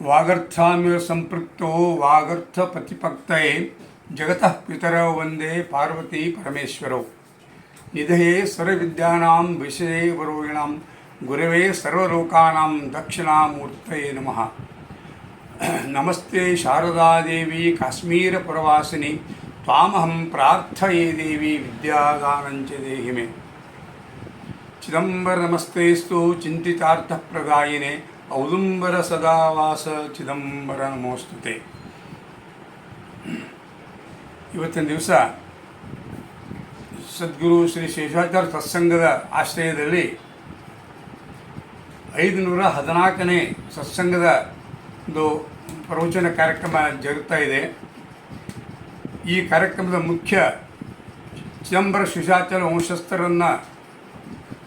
వాగర్థామివ సంపృక్తో వాగర్థ ప్రతిపక్తయే జగత పితరో వందే పార్వతీ పరమేశ్వరౌ. నిధయే సర్వవిద్యానాం విషయే వరోహిణాం గురవే సర్వలోకానాం దక్షిణామూర్తయే నమ. నమస్తే శారదాదేవి కాశ్మీరపురవాసిని త్వామహం ప్రార్థయే దేవి విద్యాదానంచ దేహిమే. చిదంబర నమస్తేస్తు చింతితార్థప్రదాయినే ಔದುಂಬರ ಸದಾವಾಸ ಚಿದಂಬರ ನಮೋಸ್ತುತೆ. ಇವತ್ತಿನ ದಿವಸ ಸದ್ಗುರು ಶ್ರೀ ಶೇಷಾಚಾರ್ಯ ಸತ್ಸಂಗದ ಆಶ್ರಯದಲ್ಲಿ ಐದುನೂರ ಹದಿನಾಲ್ಕನೇ ಸತ್ಸಂಗದ ಒಂದು ಪ್ರವಚನ ಕಾರ್ಯಕ್ರಮ ಜರುಗ್ತಾ ಇದೆ. ಈ ಕಾರ್ಯಕ್ರಮದ ಮುಖ್ಯ ಚಿದಂಬರ ಶೇಷಾಚಾರ್ಯ ವಂಶಸ್ಥರನ್ನು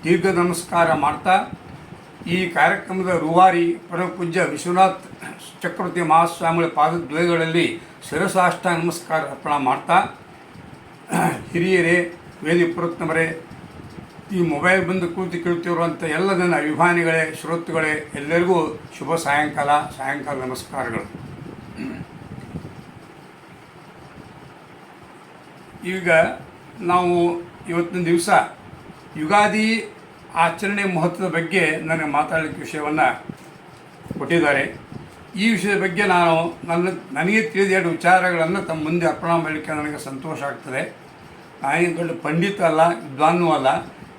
ದೀರ್ಘ ನಮಸ್ಕಾರ ಮಾಡ್ತಾ ಈ ಕಾರ್ಯಕ್ರಮದ ರೂವಾರಿ ಪರಮಪೂಜ್ಯ ವಿಶ್ವನಾಥ್ ಚಕ್ರವರ್ತಿ ಮಹಾಸ್ವಾಮಿಗಳ ಪಾದದ್ವಯಗಳಲ್ಲಿ ಶಿರಸಾಷ್ಟ ನಮಸ್ಕಾರ ಅರ್ಪಣೆ ಮಾಡ್ತಾ, ಹಿರಿಯರೇ, ವೇದಿ ಪುರೋತ್ತಮರೇ, ಈ ಮೊಬೈಲ್ ಬಂದು ಕೂತು ಕೇಳ್ತಿರುವಂಥ ಎಲ್ಲ ನನ್ನ ಅಭಿಮಾನಿಗಳೇ, ಶ್ರೋತೃಗಳೇ, ಎಲ್ಲರಿಗೂ ಶುಭ ಸಾಯಂಕಾಲ ಸಾಯಂಕಾಲ ನಮಸ್ಕಾರಗಳು. ಈಗ ನಾವು ಇವತ್ತಿನ ದಿವಸ ಯುಗಾದಿ ಆಚರಣೆ ಮಹತ್ವದ ಬಗ್ಗೆ ನನಗೆ ಮಾತಾಡಲಿಕ್ಕೆ ವಿಷಯವನ್ನು ಕೊಟ್ಟಿದ್ದಾರೆ. ಈ ವಿಷಯದ ಬಗ್ಗೆ ನಾನು ನನ್ನ, ನನಗೆ ತಿಳಿದ ಎರಡು ವಿಚಾರಗಳನ್ನು ತಮ್ಮ ಮುಂದೆ ಅರ್ಪಣೆ ಮಾಡಲಿಕ್ಕೆ ನನಗೆ ಸಂತೋಷ ಆಗ್ತದೆ. ನಾನೇನು ದೊಡ್ಡ ಪಂಡಿತ ಅಲ್ಲ, ವಿದ್ವಾನೂ ಅಲ್ಲ.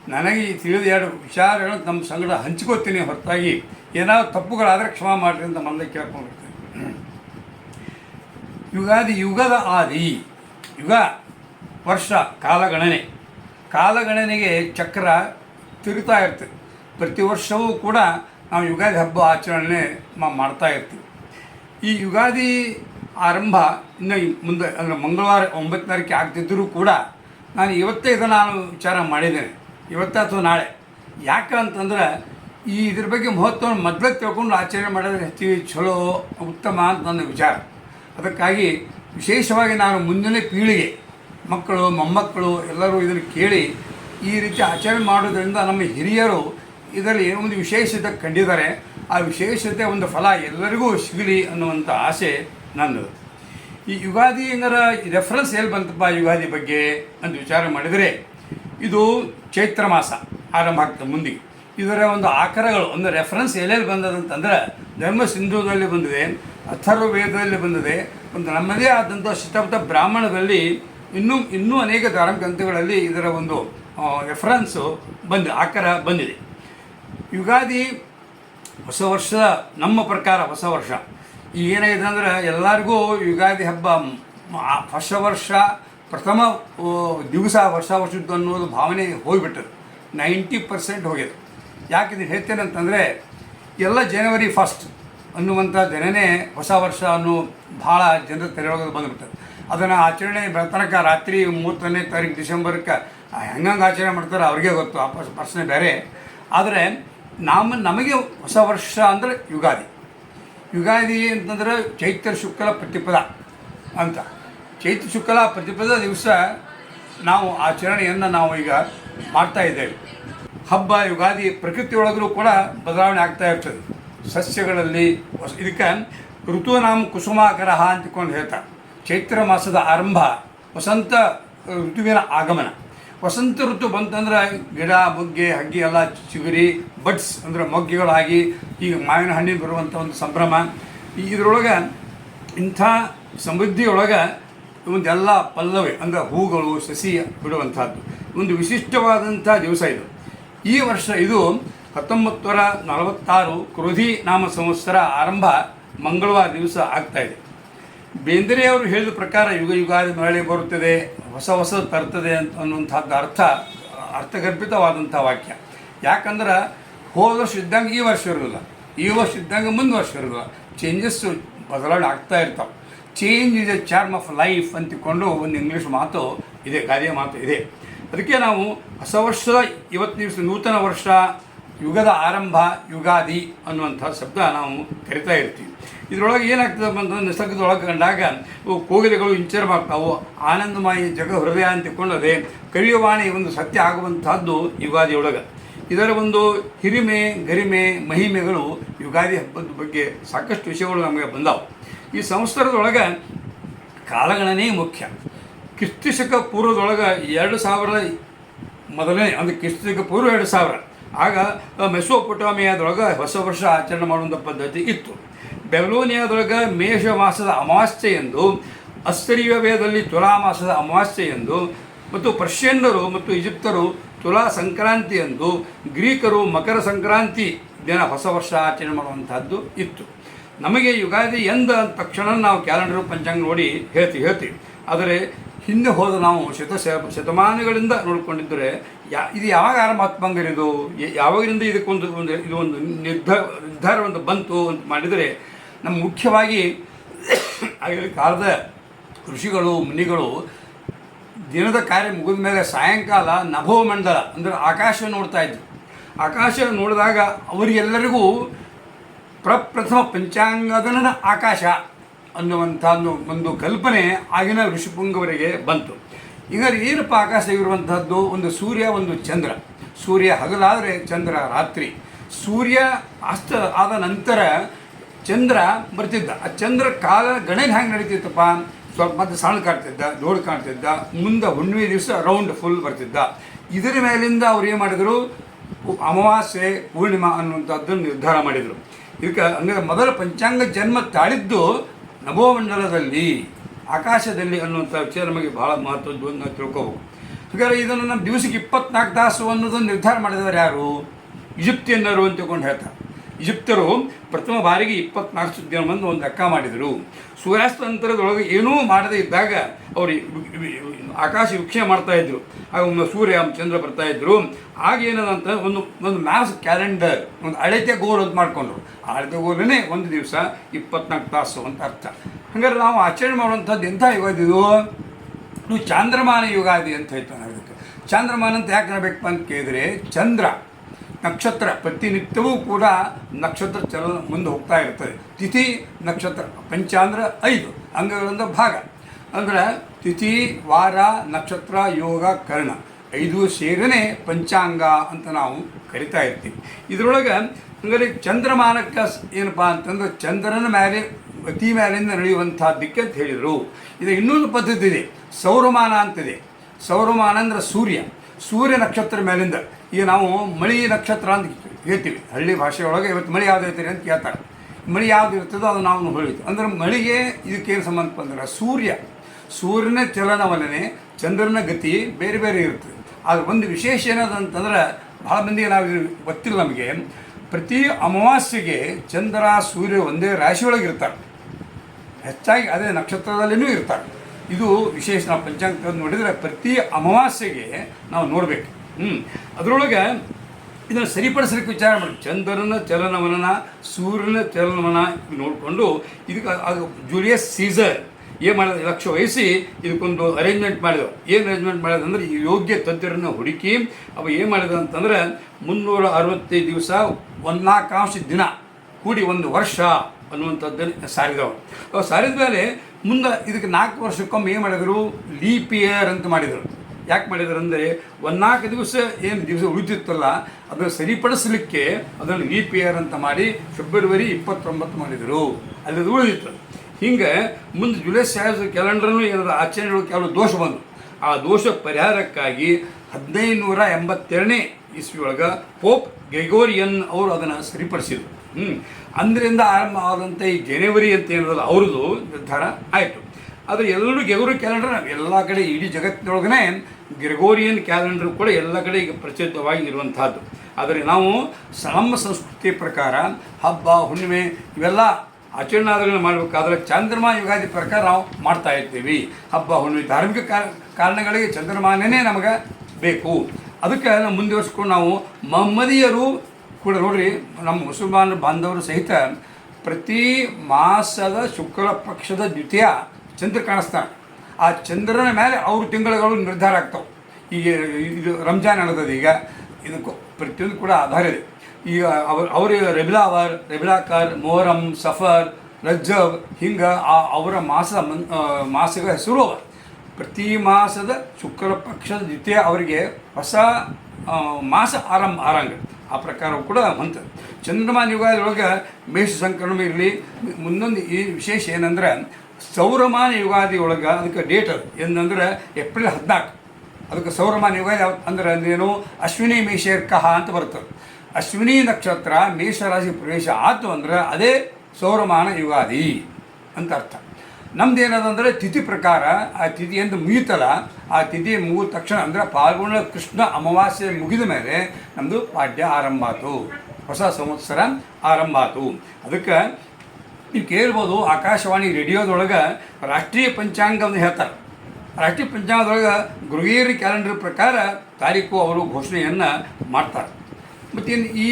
ನನಗೆ ತಿಳಿದ ಎರಡು ವಿಚಾರಗಳನ್ನು ತಮ್ಮ ಸಂಗಡ ಹಂಚ್ಕೋತೀನಿ ಹೊರತಾಗಿ ಏನಾದರೂ ತಪ್ಪುಗಳಾದರೆ ಕ್ಷಮಾ ಮಾಡಿರಿ ಅಂತ ಮೊದಲೇ ಕೇಳ್ಕೊಂಡಿರ್ತೇನೆ ಯುಗಾದಿ, ಯುಗದ ಆದಿ, ಯುಗ, ವರ್ಷ, ಕಾಲಗಣನೆ. ಕಾಲಗಣನೆಗೆ ಚಕ್ರ ತಿರುಗ್ತಾ ಇರ್ತೀವಿ. ಪ್ರತಿ ವರ್ಷವೂ ಕೂಡ ನಾವು ಯುಗಾದಿ ಹಬ್ಬ ಆಚರಣೆ ಮಾಡ್ತಾ ಇರ್ತೀವಿ. ಈ ಯುಗಾದಿ ಆರಂಭ ಇನ್ನು ಮುಂದೆ, ಅಂದರೆ ಮಂಗಳವಾರ ಒಂಬತ್ತು ತಾರೀಕು ಆಗ್ತಿದ್ದರೂ ಕೂಡ ನಾನು ಇವತ್ತೇ ಇದನ್ನು ನಾನು ವಿಚಾರ ಮಾಡಿದ್ದೇನೆ. ಇವತ್ತೇ ಅಥವಾ ನಾಳೆ. ಯಾಕೆ ಅಂತಂದ್ರೆ ಈ ಇದ್ರ ಬಗ್ಗೆ ಮಹತ್ವವನ್ನು ಮೊದಲೇ ತಿಳ್ಕೊಂಡು ಆಚರಣೆ ಮಾಡಿದ್ರೆ ಹೆಚ್ಚು ಚಲೋ, ಉತ್ತಮ ಅಂತ ನನ್ನ ವಿಚಾರ. ಅದಕ್ಕಾಗಿ ವಿಶೇಷವಾಗಿ ನಾನು ಮುಂದಿನ ಪೀಳಿಗೆ ಮಕ್ಕಳು, ಮೊಮ್ಮಕ್ಕಳು ಎಲ್ಲರೂ ಇದನ್ನು ಕೇಳಿ ಈ ರೀತಿ ಆಚರಣೆ ಮಾಡೋದ್ರಿಂದ ನಮ್ಮ ಹಿರಿಯರು ಇದರಲ್ಲಿ ಒಂದು ವಿಶೇಷತೆ ಕಂಡಿದ್ದಾರೆ. ಆ ವಿಶೇಷತೆ ಒಂದು ಫಲ ಎಲ್ಲರಿಗೂ ಸಿಗಲಿ ಅನ್ನುವಂಥ ಆಸೆ ನನ್ನದು ಈ ಯುಗಾದಿ ಏನಾರ ರೆಫರೆನ್ಸ್ ಎಲ್ಲಿ ಬಂತಪ್ಪ ಯುಗಾದಿ ಬಗ್ಗೆ ಅಂತ ವಿಚಾರ ಮಾಡಿದರೆ, ಇದು ಚೈತ್ರ ಮಾಸ ಆರಂಭ ಆಗ್ತದೆ ಮುಂದೆ. ಇದರ ಒಂದು ಆಕರಗಳು, ಒಂದು ರೆಫರೆನ್ಸ್ ಎಲ್ಲೆಲ್ಲಿ ಬಂದದಂತಂದ್ರೆ ಧರ್ಮ ಸಿಂಧುದಲ್ಲಿ ಬಂದಿದೆ ಅಥರ್ವ ವೇದದಲ್ಲಿ ಬಂದಿದೆ, ಒಂದು ನಮ್ಮದೇ ಆದಂಥ ಶತಪಥ ಬ್ರಾಹ್ಮಣದಲ್ಲಿ ಇನ್ನೂ ಇನ್ನೂ ಅನೇಕ ಧಾರ್ಮಿಕ ಗ್ರಂಥಗಳಲ್ಲಿ ಇದರ ಒಂದು ರೆಫರೆನ್ಸು ಬಂದು ಆಕಾರ ಬಂದಿದೆ. ಯುಗಾದಿ ಹೊಸ ವರ್ಷದ, ನಮ್ಮ ಪ್ರಕಾರ ಹೊಸ ವರ್ಷ. ಈಗ ಏನಾಗಿದೆ ಅಂದರೆ, ಎಲ್ಲರಿಗೂ ಯುಗಾದಿ ಹಬ್ಬ ಹೊಸ ವರ್ಷ, ಪ್ರಥಮ ದಿವಸ ವರ್ಷ ವರ್ಷದ್ದು ಅನ್ನೋದು ಭಾವನೆ ಹೋಗಿಬಿಟ್ಟರು ನೈಂಟಿ ಪರ್ಸೆಂಟ್ ಹೋಗಿದೆ. ಯಾಕೆ ಇದು ಹೇಳ್ತೇನೆ ಅಂತಂದರೆ, ಎಲ್ಲ ಜನವರಿ ಫಸ್ಟ್ ಅನ್ನುವಂಥ ದಿನನೇ ಹೊಸ ವರ್ಷ ಅನ್ನೋ ಭಾಳ ಜನರ ತೆರೆಯೊಳಗೆ ಬಂದುಬಿಟ್ಟರು ಅದನ್ನು ಆಚರಣೆ ಬೆಳತನಕ ರಾತ್ರಿ ಮೂವತ್ತನೇ ತಾರೀಕು ಡಿಸೆಂಬರ್ಗೆ ಹೆಂಗಂಗೆ ಆಚರಣೆ ಮಾಡ್ತಾರೆ ಅವ್ರಿಗೆ ಗೊತ್ತು, ಆ ಪ್ರಶ್ನೆ ಬೇರೆ. ಆದರೆ ನಮ್ಮ ನಮಗೆ ಹೊಸ ವರ್ಷ ಅಂದರೆ ಯುಗಾದಿ. ಯುಗಾದಿ ಅಂತಂದ್ರೆ ಚೈತ್ರ ಶುಕ್ಲ ಪ್ರತಿಪದ ಅಂತ. ಚೈತ್ರ ಶುಕ್ಲ ಪ್ರತಿಪದ ದಿವಸ ನಾವು ಆಚರಣೆಯನ್ನು ನಾವು ಈಗ ಮಾಡ್ತಾ ಇದ್ದೇವೆ. ಹಬ್ಬ, ಯುಗಾದಿ ಪ್ರಕೃತಿಯೊಳಗೂ ಕೂಡ ಬದಲಾವಣೆ ಆಗ್ತಾ ಇರ್ತದೆ. ಸಸ್ಯಗಳಲ್ಲಿ ಹೊಸ- ಇದಕ್ಕೆ ಋತುನಾಮ ಕುಸುಮಾಕರಹ ಅಂತಕೊಂಡು ಹೇಳ್ತಾರೆ. ಚೈತ್ರ ಮಾಸದ ಆರಂಭ, ವಸಂತ ಋತುವಿನ ಆಗಮನ. ವಸಂತ ಋತು ಬಂತಂದ್ರೆ ಗಿಡ ಮೊಗ್ಗೆ ಹಗ್ಗಿ ಎಲ್ಲ ಚಿಗುರಿ ಬಟ್ಸ್ ಅಂದ್ರೆ ಮೊಗ್ಗೆಗಳಾಗಿ ಈಗ ಮಾವಿನ ಹಣ್ಣಿನ ಬರುವಂಥ ಒಂದು ಸಂಭ್ರಮ. ಇದರೊಳಗೆ ಇಂಥ ಸಮೃದ್ಧಿಯೊಳಗೆ ಒಂದೆಲ್ಲ ಪಲ್ಲವೆ ಅಂದರೆ ಹೂಗಳು, ಸಸಿ ಬಿಡುವಂಥದ್ದು. ಒಂದು ವಿಶಿಷ್ಟವಾದಂಥ ದಿವಸ ಇದು. ಈ ವರ್ಷ ಇದು ಹತ್ತೊಂಬತ್ತು ನೂರ ನಲವತ್ತಾರು ಕ್ರೋಧಿ ನಾಮ ಸಂವತ್ಸರ ಆರಂಭ ಮಂಗಳವಾರ ದಿವಸ ಆಗ್ತಾ ಇದೆ. ಬೇಂದ್ರೆಯವರು ಹೇಳಿದ ಪ್ರಕಾರ ಯುಗ ಯುಗಾದಿ ಮರಳಿ ಬರುತ್ತದೆ, ಹೊಸ ಹೊಸದು ತರ್ತದೆ ಅಂತ ಅನ್ನುವಂಥದ್ದು ಅರ್ಥ, ಅರ್ಥಗರ್ಭಿತವಾದಂಥ ವಾಕ್ಯ. ಯಾಕಂದ್ರೆ ಹೋದ ವರ್ಷ ಇದ್ದಂಗೆ ಈ ವರ್ಷ ಇರೋದಿಲ್ಲ, ಈ ವರ್ಷ ಇದ್ದಂಗೆ ಮುಂದೆ ವರ್ಷ ಇರೋದಿಲ್ಲ. ಚೇಂಜಸ್ಸು ಬದಲಾವಣೆ ಆಗ್ತಾ ಇರ್ತಾವೆ. Change is a charm of life ಅಂತಿಕೊಂಡು ಒಂದು ಇಂಗ್ಲೀಷ್ ಮಾತು ಇದೆ ಕಾರ್ಯ ಮಾತು ಇದೆ. ಅದಕ್ಕೆ ನಾವು ಹೊಸ ವರ್ಷದ ಇವತ್ತು ದಿವಸ ನೂತನ ವರ್ಷ, ಯುಗದ ಆರಂಭ, ಯುಗಾದಿ ಅನ್ನುವಂಥ ಶಬ್ದ ನಾವು ಕರಿತಾ ಇರ್ತೀವಿ. ಇದರೊಳಗೆ ಏನಾಗ್ತದೆ ಅಂತಂದ್ರೆ ನಿಸರ್ಗದೊಳಗೆ ಕಂಡಾಗ ಇವು ಕೋಗಿಲೆಗಳು ಇಂಚರವಾಗ್ತಾವು ಆನಂದಮಯ ಜಗ ಹೃದಯ ಅಂತ ತಿಳ್ಕೊಂಡದೆ ಕವಿಯವಾಣಿ ಒಂದು ಸತ್ಯ ಆಗುವಂತಹದ್ದು ಯುಗಾದಿಯೊಳಗೆ. ಇದರ ಒಂದು ಹಿರಿಮೆ, ಗರಿಮೆ, ಮಹಿಮೆಗಳು ಯುಗಾದಿ ಹಬ್ಬದ ಬಗ್ಗೆ ಸಾಕಷ್ಟು ವಿಷಯಗಳು ನಮಗೆ ಬಂದವು. ಈ ಸಂವತ್ಸರದೊಳಗೆ ಕಾಲಗಣನೆ ಮುಖ್ಯ. ಕ್ರಿಸ್ತಶಕ ಪೂರ್ವದೊಳಗೆ ಎರಡು ಸಾವಿರ ಮೊದಲನೇ, ಅಂದರೆ ಕ್ರಿಸ್ತಶಕ ಪೂರ್ವ ಎರಡು ಸಾವಿರ. ಆಗ ಮೆಸೋಪೊಟಾಮಿಯಾದೊಳಗೆ ಹೊಸ ವರ್ಷ ಆಚರಣೆ ಮಾಡುವಂಥ ಪದ್ಧತಿ ಇತ್ತು. ಬೆಬಲೋನಿಯಾದೊಳಗೆ ಮೇಷ ಮಾಸದ ಅಮಾವಾಸ್ಯೆ ಎಂದು ವೇದದಲ್ಲಿ ತುಲಾ ಮಾಸದ ಅಮಾವಾಸ್ಯೆ ಎಂದು, ಮತ್ತು ಪರ್ಷಿಯನ್ನರು ಮತ್ತು ಈಜಿಪ್ತರು ತುಲಾ ಸಂಕ್ರಾಂತಿ ಎಂದು, ಗ್ರೀಕರು ಮಕರ ಸಂಕ್ರಾಂತಿ ದಿನ ಹೊಸ ವರ್ಷ ಆಚರಣೆ ಮಾಡುವಂತಹದ್ದು ಇತ್ತು. ನಮಗೆ ಯುಗಾದಿ ಎಂದ ತಕ್ಷಣ ನಾವು ಕ್ಯಾಲೆಂಡರ್ ಪಂಚಾಂಗ ನೋಡಿ ಹೇಳ್ತೀವಿ ಹೇಳ್ತೀವಿ. ಆದರೆ ಹಿಂದೆ ಹೋದ ನಾವು ಶತ ಶತಮಾನಗಳಿಂದ ನೋಡಿಕೊಂಡಿದ್ದರೆ ಯಾ, ಇದು ಯಾವಾಗ ಆರಂಭ ಆತ್ಮಂಗರಿದು ಯಾವಾಗಿನಿಂದ ಇದಕ್ಕೊಂದು ಒಂದು, ಇದು ಒಂದು ನಿರ್ಧಾರ ನಿರ್ಧಾರ ಒಂದು ಬಂತು ಅಂತ ಮಾಡಿದರೆ ನಮ್ಮ ಮುಖ್ಯವಾಗಿ ಆಗಿನ ಕಾಲದ ಋಷಿಗಳು, ಮುನಿಗಳು ದಿನದ ಕಾರ್ಯ ಮುಗಿದ ಮೇಲೆ ಸಾಯಂಕಾಲ ನಭೋಮಂಡಲ ಅಂದರೆ ಆಕಾಶ ನೋಡ್ತಾ ಇದ್ರು. ಆಕಾಶ ನೋಡಿದಾಗ ಅವರಿಗೆಲ್ಲರಿಗೂ ಪ್ರಪ್ರಥಮ ಪಂಚಾಂಗದನ ಆಕಾಶ ಅನ್ನುವಂಥ ಒಂದು ಕಲ್ಪನೆ ಆಗಿನ ಋಷಿಪುಂಗವರಿಗೆ ಬಂತು. ಈಗ ಏನಪ್ಪ ಆಕಾಶ ಇರುವಂಥದ್ದು ಒಂದು ಸೂರ್ಯ, ಒಂದು ಚಂದ್ರ. ಸೂರ್ಯ ಹಗಲಾದರೆ ಚಂದ್ರ ರಾತ್ರಿ. ಸೂರ್ಯ ಅಸ್ತ ಆದ ನಂತರ ಚಂದ್ರ ಬರ್ತಿದ್ದ. ಆ ಚಂದ್ರ ಕಾಲ ಗಣನೆ ಹೆಂಗೆ ನಡೀತಿತ್ತಪ್ಪ? ಸ್ವಲ್ಪ ಮತ್ತೆ ಸಣ್ಣ ಕಾಣ್ತಿದ್ದ ದೊಡ್ಡ ಕಾಣ್ತಿದ್ದ, ಮುಂದೆ ಹುಣ್ಣಿಮೆ ದಿವಸ ರೌಂಡ್ ಫುಲ್ ಬರ್ತಿದ್ದ. ಇದರ ಮೇಲಿಂದ ಅವ್ರು ಏನು ಮಾಡಿದರು? ಅಮಾವಾಸ್ಯೆ, ಪೂರ್ಣಿಮಾ ಅನ್ನುವಂಥದ್ದನ್ನು ನಿರ್ಧಾರ ಮಾಡಿದರು. ಇದಕ್ಕೆ ಅಂದರೆ ಮೊದಲ ಪಂಚಾಂಗ ಜನ್ಮ ತಾಳಿದ್ದು ನಭೋಮಂಡಲದಲ್ಲಿ ಆಕಾಶದಲ್ಲಿ ಅನ್ನುವಂಥ ವಿಷಯ ನಮಗೆ ಬಹಳ ಮಹತ್ವದ್ದು ನಾವು ತಿಳ್ಕೋಬೇಕು. ಹಾಗಾದ್ರೆ ಇದನ್ನು ನಮ್ಮ ದಿವಸಕ್ಕೆ ಇಪ್ಪತ್ನಾಲ್ಕು ತಾಸು ಅನ್ನೋದನ್ನು ನಿರ್ಧಾರ ಮಾಡಿದವರು ಯಾರು? ಈಜಿಪ್ತಿಯನ್ನರು ಅಂತ ತಿಳ್ಕೊಂಡು ಹೇಳ್ತಾರೆ. ಈಜಿಪ್ತರು ಪ್ರಥಮ ಬಾರಿಗೆ ಇಪ್ಪತ್ನಾಲ್ಕು ದಿನ ಬಂದು ಒಂದು ಲೆಕ್ಕ ಮಾಡಿದರು. ಸೂರ್ಯಾಸ್ತ ನಂತರದೊಳಗೆ ಏನೂ ಮಾಡದೇ ಇದ್ದಾಗ ಅವರು ಆಕಾಶ ವೀಕ್ಷಣೆ ಮಾಡ್ತಾ ಇದ್ರು. ಆಗ ಒಮ್ಮೆ ಸೂರ್ಯ, ಚಂದ್ರ ಬರ್ತಾ ಇದ್ರು. ಆಗ ಏನದಂತ ಒಂದು ಒಂದು ಮ್ಯಾಸ್ ಕ್ಯಾಲೆಂಡರ್ ಒಂದು ಅಳತೆ ಗೋಲ್ ಅಂತ ಮಾಡ್ಕೊಂಡ್ರು. ಅಳತೆ ಗೋಲನೇ ಒಂದು ದಿವಸ ಇಪ್ಪತ್ನಾಲ್ಕು ತಾಸು ಅಂತ ಅರ್ಥ. ಹಂಗಾರೆ ನಾವು ಆಚರಣೆ ಮಾಡುವಂಥದ್ದು ಎಂಥ ಯುಗಾದಿದು ಚಾಂದ್ರಮಾನ ಯುಗಾದಿ ಅಂತ ಹೇಳ್ತಾನೆ ಅದಕ್ಕೆ. ಚಾಂದ್ರಮಾನ ಅಂತ ಯಾಕೆ ಅಂತ ಕೇಳಿದ್ರೆ, ಚಂದ್ರ. ನಕ್ಷತ್ರ ಪ್ರತಿನಿತ್ಯವೂ ಕೂಡ ನಕ್ಷತ್ರ ಚಲನ ಮುಂದೆ ಹೋಗ್ತಾ ಇರ್ತದೆ. ತಿಥಿ, ನಕ್ಷತ್ರ, ಪಂಚಾಂದ್ರ, ಐದು ಅಂಗಗಳಿಂದ ಭಾಗ. ಅಂದ್ರೆ ತಿಥಿ, ವಾರ, ನಕ್ಷತ್ರ, ಯೋಗ, ಕರ್ಣ. ಐದು ಸೇರನೆ ಪಂಚಾಂಗ ಅಂತ ನಾವು ಕರಿತಾ ಇರ್ತೀವಿ. ಇದರೊಳಗೆ ಹಂಗಾರೆ ಚಂದ್ರಮಾನಕ್ಕೆ ಏನಪ್ಪ ಏನಪ್ಪಾ ಅಂತಂದ್ರೆ ಚಂದ್ರನ ಮೇಲೆ ಅತಿ ಮೇಲಿಂದ ನಡೆಯುವಂಥದ್ದಕ್ಕೆ ಅಂತ ಹೇಳಿದರು. ಇದು ಇನ್ನೊಂದು ಪದ್ಧತಿ ಇದೆ. ಸೌರಮಾನ ಅಂತಿದೆ. ಸೌರಮಾನ ಅಂದರೆ ಸೂರ್ಯ. ಸೂರ್ಯ ನಕ್ಷತ್ರ ಮೇಲಿಂದ, ಈಗ ನಾವು ಮಳಿ ನಕ್ಷತ್ರ ಅಂತ ಹೇಳ್ತೀವಿ. ಹಳ್ಳಿ ಭಾಷೆಯೊಳಗೆ ಇವತ್ತು ಮಳೆ ಯಾವ್ದು ಅಂತ ಕೇಳ್ತಾರೆ. ಮಳೆ ಯಾವ್ದು ಇರ್ತದೋ ಅದು ನಾವು ಹೇಳಿದ್ವಿ ಅಂದ್ರೆ ಮಳೆಗೆ ಇದಕ್ಕೇನು ಸಂಬಂಧ ಬಂದ್ರೆ ಸೂರ್ಯ, ಸೂರ್ಯನ ಚಲನವಲನೆ ಚಂದ್ರನ ಗತಿ ಬೇರೆ ಬೇರೆ ಇರ್ತದೆ ಆದ್ರೆ ಒಂದು ವಿಶೇಷ ಏನದಂತಂದ್ರೆ ಭಾಳ ಮಂದಿಗೆ ನಾವು ಗೊತ್ತಿಲ್ಲ ನಮಗೆ. ಪ್ರತಿ ಅಮಾವಾಸ್ಯೆಗೆ ಚಂದ್ರ, ಸೂರ್ಯ ಒಂದೇ ರಾಶಿಯೊಳಗೆ ಇರ್ತಾರೆ. ಹೆಚ್ಚಾಗಿ ಅದೇ ನಕ್ಷತ್ರದಲ್ಲಿನೂ ಇರ್ತಾರೆ. ಇದು ವಿಶೇಷ ನಾವು ಪಂಚಾಂಗ ನೋಡಿದರೆ ಪ್ರತಿ ಅಮಾವಾಸ್ಯೆಗೆ ನಾವು ನೋಡಬೇಕು. ಹ್ಞೂ ಅದರೊಳಗೆ ಇದನ್ನು ಸರಿಪಡಿಸಲಿಕ್ಕೆ ವಿಚಾರ ಮಾಡಿ. ಚಂದ್ರನ, ಚಲನವಲನ, ಸೂರ್ಯನ ಚಲನವನ ನೋಡಿಕೊಂಡು ಇದಕ್ಕೆ ಅದು ಜೂಲಿಯಸ್ ಸೀಸರ್ ಏನು ಮಾಡಿದ ಲಕ್ಷ ವಹಿಸಿ ಇದಕ್ಕೊಂದು ಅರೇಂಜ್ಮೆಂಟ್ ಮಾಡಿದ್ರು ಏನು ಅರೇಂಜ್ಮೆಂಟ್ ಮಾಡಿದ ಅಂದರೆ ಈ ಯೋಗ್ಯ ತಜ್ಞರನ್ನು ಹುಡುಕಿ ಅವ ಏನು ಮಾಡಿದ ಅಂತಂದರೆ ಮುನ್ನೂರ ಅರವತ್ತೈದು ದಿವಸ ಒಂದ್ನಾಕಾಂಶ ದಿನ ಕೂಡಿ ಒಂದು ವರ್ಷ ಅನ್ನುವಂಥದ್ದನ್ನು ಸಾರಿದವು ಅವು ಸಾರಿದ ಮೇಲೆ ಮುಂದೆ ಇದಕ್ಕೆ ನಾಲ್ಕು ವರ್ಷಕ್ಕೊಮ್ಮೆ ಏನು ಮಾಡಿದರು? ಲೀಪ್ ಇಯರ್ ಅಂತ ಮಾಡಿದರು. ಯಾಕೆ ಮಾಡಿದರು ಅಂದರೆ, ಒಂದು ನಾಲ್ಕು ದಿವಸ ಏನು ದಿವಸ ಉಳಿತಿತ್ತಲ್ಲ ಅದನ್ನು ಸರಿಪಡಿಸಲಿಕ್ಕೆ ಅದನ್ನು ಲೀಪ್ ಇಯರ್ ಅಂತ ಮಾಡಿ ಫೆಬ್ರವರಿ ಇಪ್ಪತ್ತೊಂಬತ್ತು ಮಾಡಿದರು. ಅಲ್ಲಿ ಉಳಿದಿತ್ತು. ಹಿಂಗೆ ಮುಂದೆ ಜುಲೈ ಸಾಹೇಬ್ ಕ್ಯಾಲೆಂಡರ್ನು ಏನಾದ್ರು ಆಚರಣೆಗಳು ಕೆಲವು ದೋಷ ಬಂದು ಆ ದೋಷ ಪರಿಹಾರಕ್ಕಾಗಿ ಹದಿನೈದು ನೂರ ಎಂಬತ್ತೆರಡನೇ ಇಸ್ವಿಯೊಳಗೆ ಪೋಪ್ ಗೆಗೋರಿಯನ್ ಅವರು ಅದನ್ನು ಸರಿಪಡಿಸಿದರು. ಹ್ಞೂ ಅಂದರಿಂದ ಆರಂಭ ಆದಂಥ ಈ ಜನವರಿ ಅಂತ ಏನದಲ್ಲ, ಅವ್ರದ್ದು ನಿರ್ಧಾರ ಆಯಿತು. ಆದರೆ ಎಲ್ಲರೂ ಗೆಗುರು ಕ್ಯಾಲೆಂಡರ್ ಎಲ್ಲ ಕಡೆ ಇಡೀ ಜಗತ್ತಿನೊಳಗನೆ ಗ್ರೆಗೋರಿಯನ್ ಕ್ಯಾಲೆಂಡರ್ ಕೂಡ ಎಲ್ಲ ಕಡೆ ಈಗ ಪ್ರಸಿದ್ಧವಾಗಿ ಇರುವಂಥದ್ದು ಆದರೆ ನಾವು ನಮ್ಮ ಸಂಸ್ಕೃತಿ ಪ್ರಕಾರ, ಹಬ್ಬ, ಹುಣ್ಣಿಮೆ ಇವೆಲ್ಲ ಆಚರಣಾದಿಗಳನ್ನ ಮಾಡಬೇಕಾದ್ರೆ ಚಂದ್ರಮಾ ಯುಗಾದಿ ಪ್ರಕಾರ ನಾವು ಮಾಡ್ತಾ ಇರ್ತೀವಿ. ಹಬ್ಬ, ಹುಣ್ಣಿಮೆ ಧಾರ್ಮಿಕ ಕಾರ್- ಕಾರಣಗಳಿಗೆ ಚಂದ್ರಮಾನೇ ನಮಗೆ ಬೇಕು. ಅದಕ್ಕೆ ಮುಂದುವರ್ಸ್ಕೊಂಡು ನಾವು ಮಹಮ್ಮದೀಯರು ಕೂಡ ನೋಡ್ರಿ, ನಮ್ಮ ಮುಸಲ್ಮಾನ ಬಾಂಧವರು ಸಹಿತ ಪ್ರತಿ ಮಾಸದ ಶುಕ್ಲ ಪಕ್ಷದ ದ್ವಿತೀಯ ಚಂದ್ರ ಕಾಣಿಸ್ತಾನೆ. ಆ ಚಂದ್ರನ ಮೇಲೆ ಅವ್ರ ತಿಂಗಳುಗಳು ನಿರ್ಧಾರ ಆಗ್ತವೆ. ಈಗ ಇದು ರಂಜಾನ್ ನಡೆದದ ಈಗ, ಇದಕ್ಕೂ ಪ್ರತಿಯೊಂದು ಕೂಡ ಆಧಾರ ಇದೆ. ಈಗ ಅವ್ರ ರೆಬಿಲಾವರ್, ರೆಬಿಲಾಕರ್, ಮೊಹರಂ, ಸಫರ್, ರಜ್ಜಬ್, ಹಿಂಗೆ ಆ ಅವರ ಮಾಸದ ಮನ್ ಮಾಸಗಳ ಹೆಸರು ಅವ. ಪ್ರತಿ ಮಾಸದ ಶುಕ್ಲ ಪಕ್ಷದ ದ್ವಿತೀಯ ಅವರಿಗೆ ಹೊಸ ಮಾಸ ಆರಂಭ ಆರಂಭ ಆ ಪ್ರಕಾರ ಕೂಡ ಅಂತ ಚಂದ್ರಮಾನ ಯುಗಾದಿಯೊಳಗೆ ಮೇಷ ಸಂಕ್ರಮ ಇರಲಿ. ಮುಂದೊಂದು ಈ ವಿಶೇಷ ಏನಂದ್ರೆ ಸೌರಮಾನ ಯುಗಾದಿ ಒಳಗೆ ಅದಕ್ಕೆ ಡೇಟ್ ಅದು. ಏನಂದ್ರೆ ಏಪ್ರಿಲ್ ಹದಿನಾಲ್ಕು. ಅದಕ್ಕೆ ಸೌರಮಾನ ಯುಗಾದಿ ಅಂದ್ರೆ ಏನು ಅಶ್ವಿನಿ ಮೇಷರ್ಕಹ ಅಂತ ಬರ್ತದೆ ಅಶ್ವಿನಿ ನಕ್ಷತ್ರ ಮೇಷರಾಶಿ ಪ್ರವೇಶ ಆತು ಅಂದ್ರೆ ಅದೇ ಸೌರಮಾನ ಯುಗಾದಿ ಅಂತ ಅರ್ಥ. ನಮ್ದು ಏನದಂದ್ರೆ ತಿಥಿ ಪ್ರಕಾರ ಆ ತಿಥಿ ಎಂದು ಮುಗಿತಲ್ಲ, ಆ ತಿಥಿ ಮುಗಿದ ತಕ್ಷಣ ಅಂದರೆ ಫಾಲ್ಗುಣ ಕೃಷ್ಣ ಅಮಾವಾಸ್ಯೆ ಮುಗಿದ ಮೇಲೆ ನಮ್ಮದು ಪಾಡ್ಯ ಆರಂಭ ಆತು ಹೊಸ ಸಂವತ್ಸರ ಆರಂಭ ಆತು ಅದಕ್ಕೆ ನೀವು ಕೇಳ್ಬೋದು, ಆಕಾಶವಾಣಿ ರೇಡಿಯೋದೊಳಗೆ ರಾಷ್ಟ್ರೀಯ ಪಂಚಾಂಗವನ್ನು ಹೇಳ್ತಾರೆ. ರಾಷ್ಟ್ರೀಯ ಪಂಚಾಂಗದೊಳಗೆ ಗೃಹೇರಿ ಕ್ಯಾಲೆಂಡರ್ ಪ್ರಕಾರ ತಾರೀಕು ಅವರು ಘೋಷಣೆಯನ್ನು ಮಾಡ್ತಾರೆ. ಮತ್ತೇನು ಈ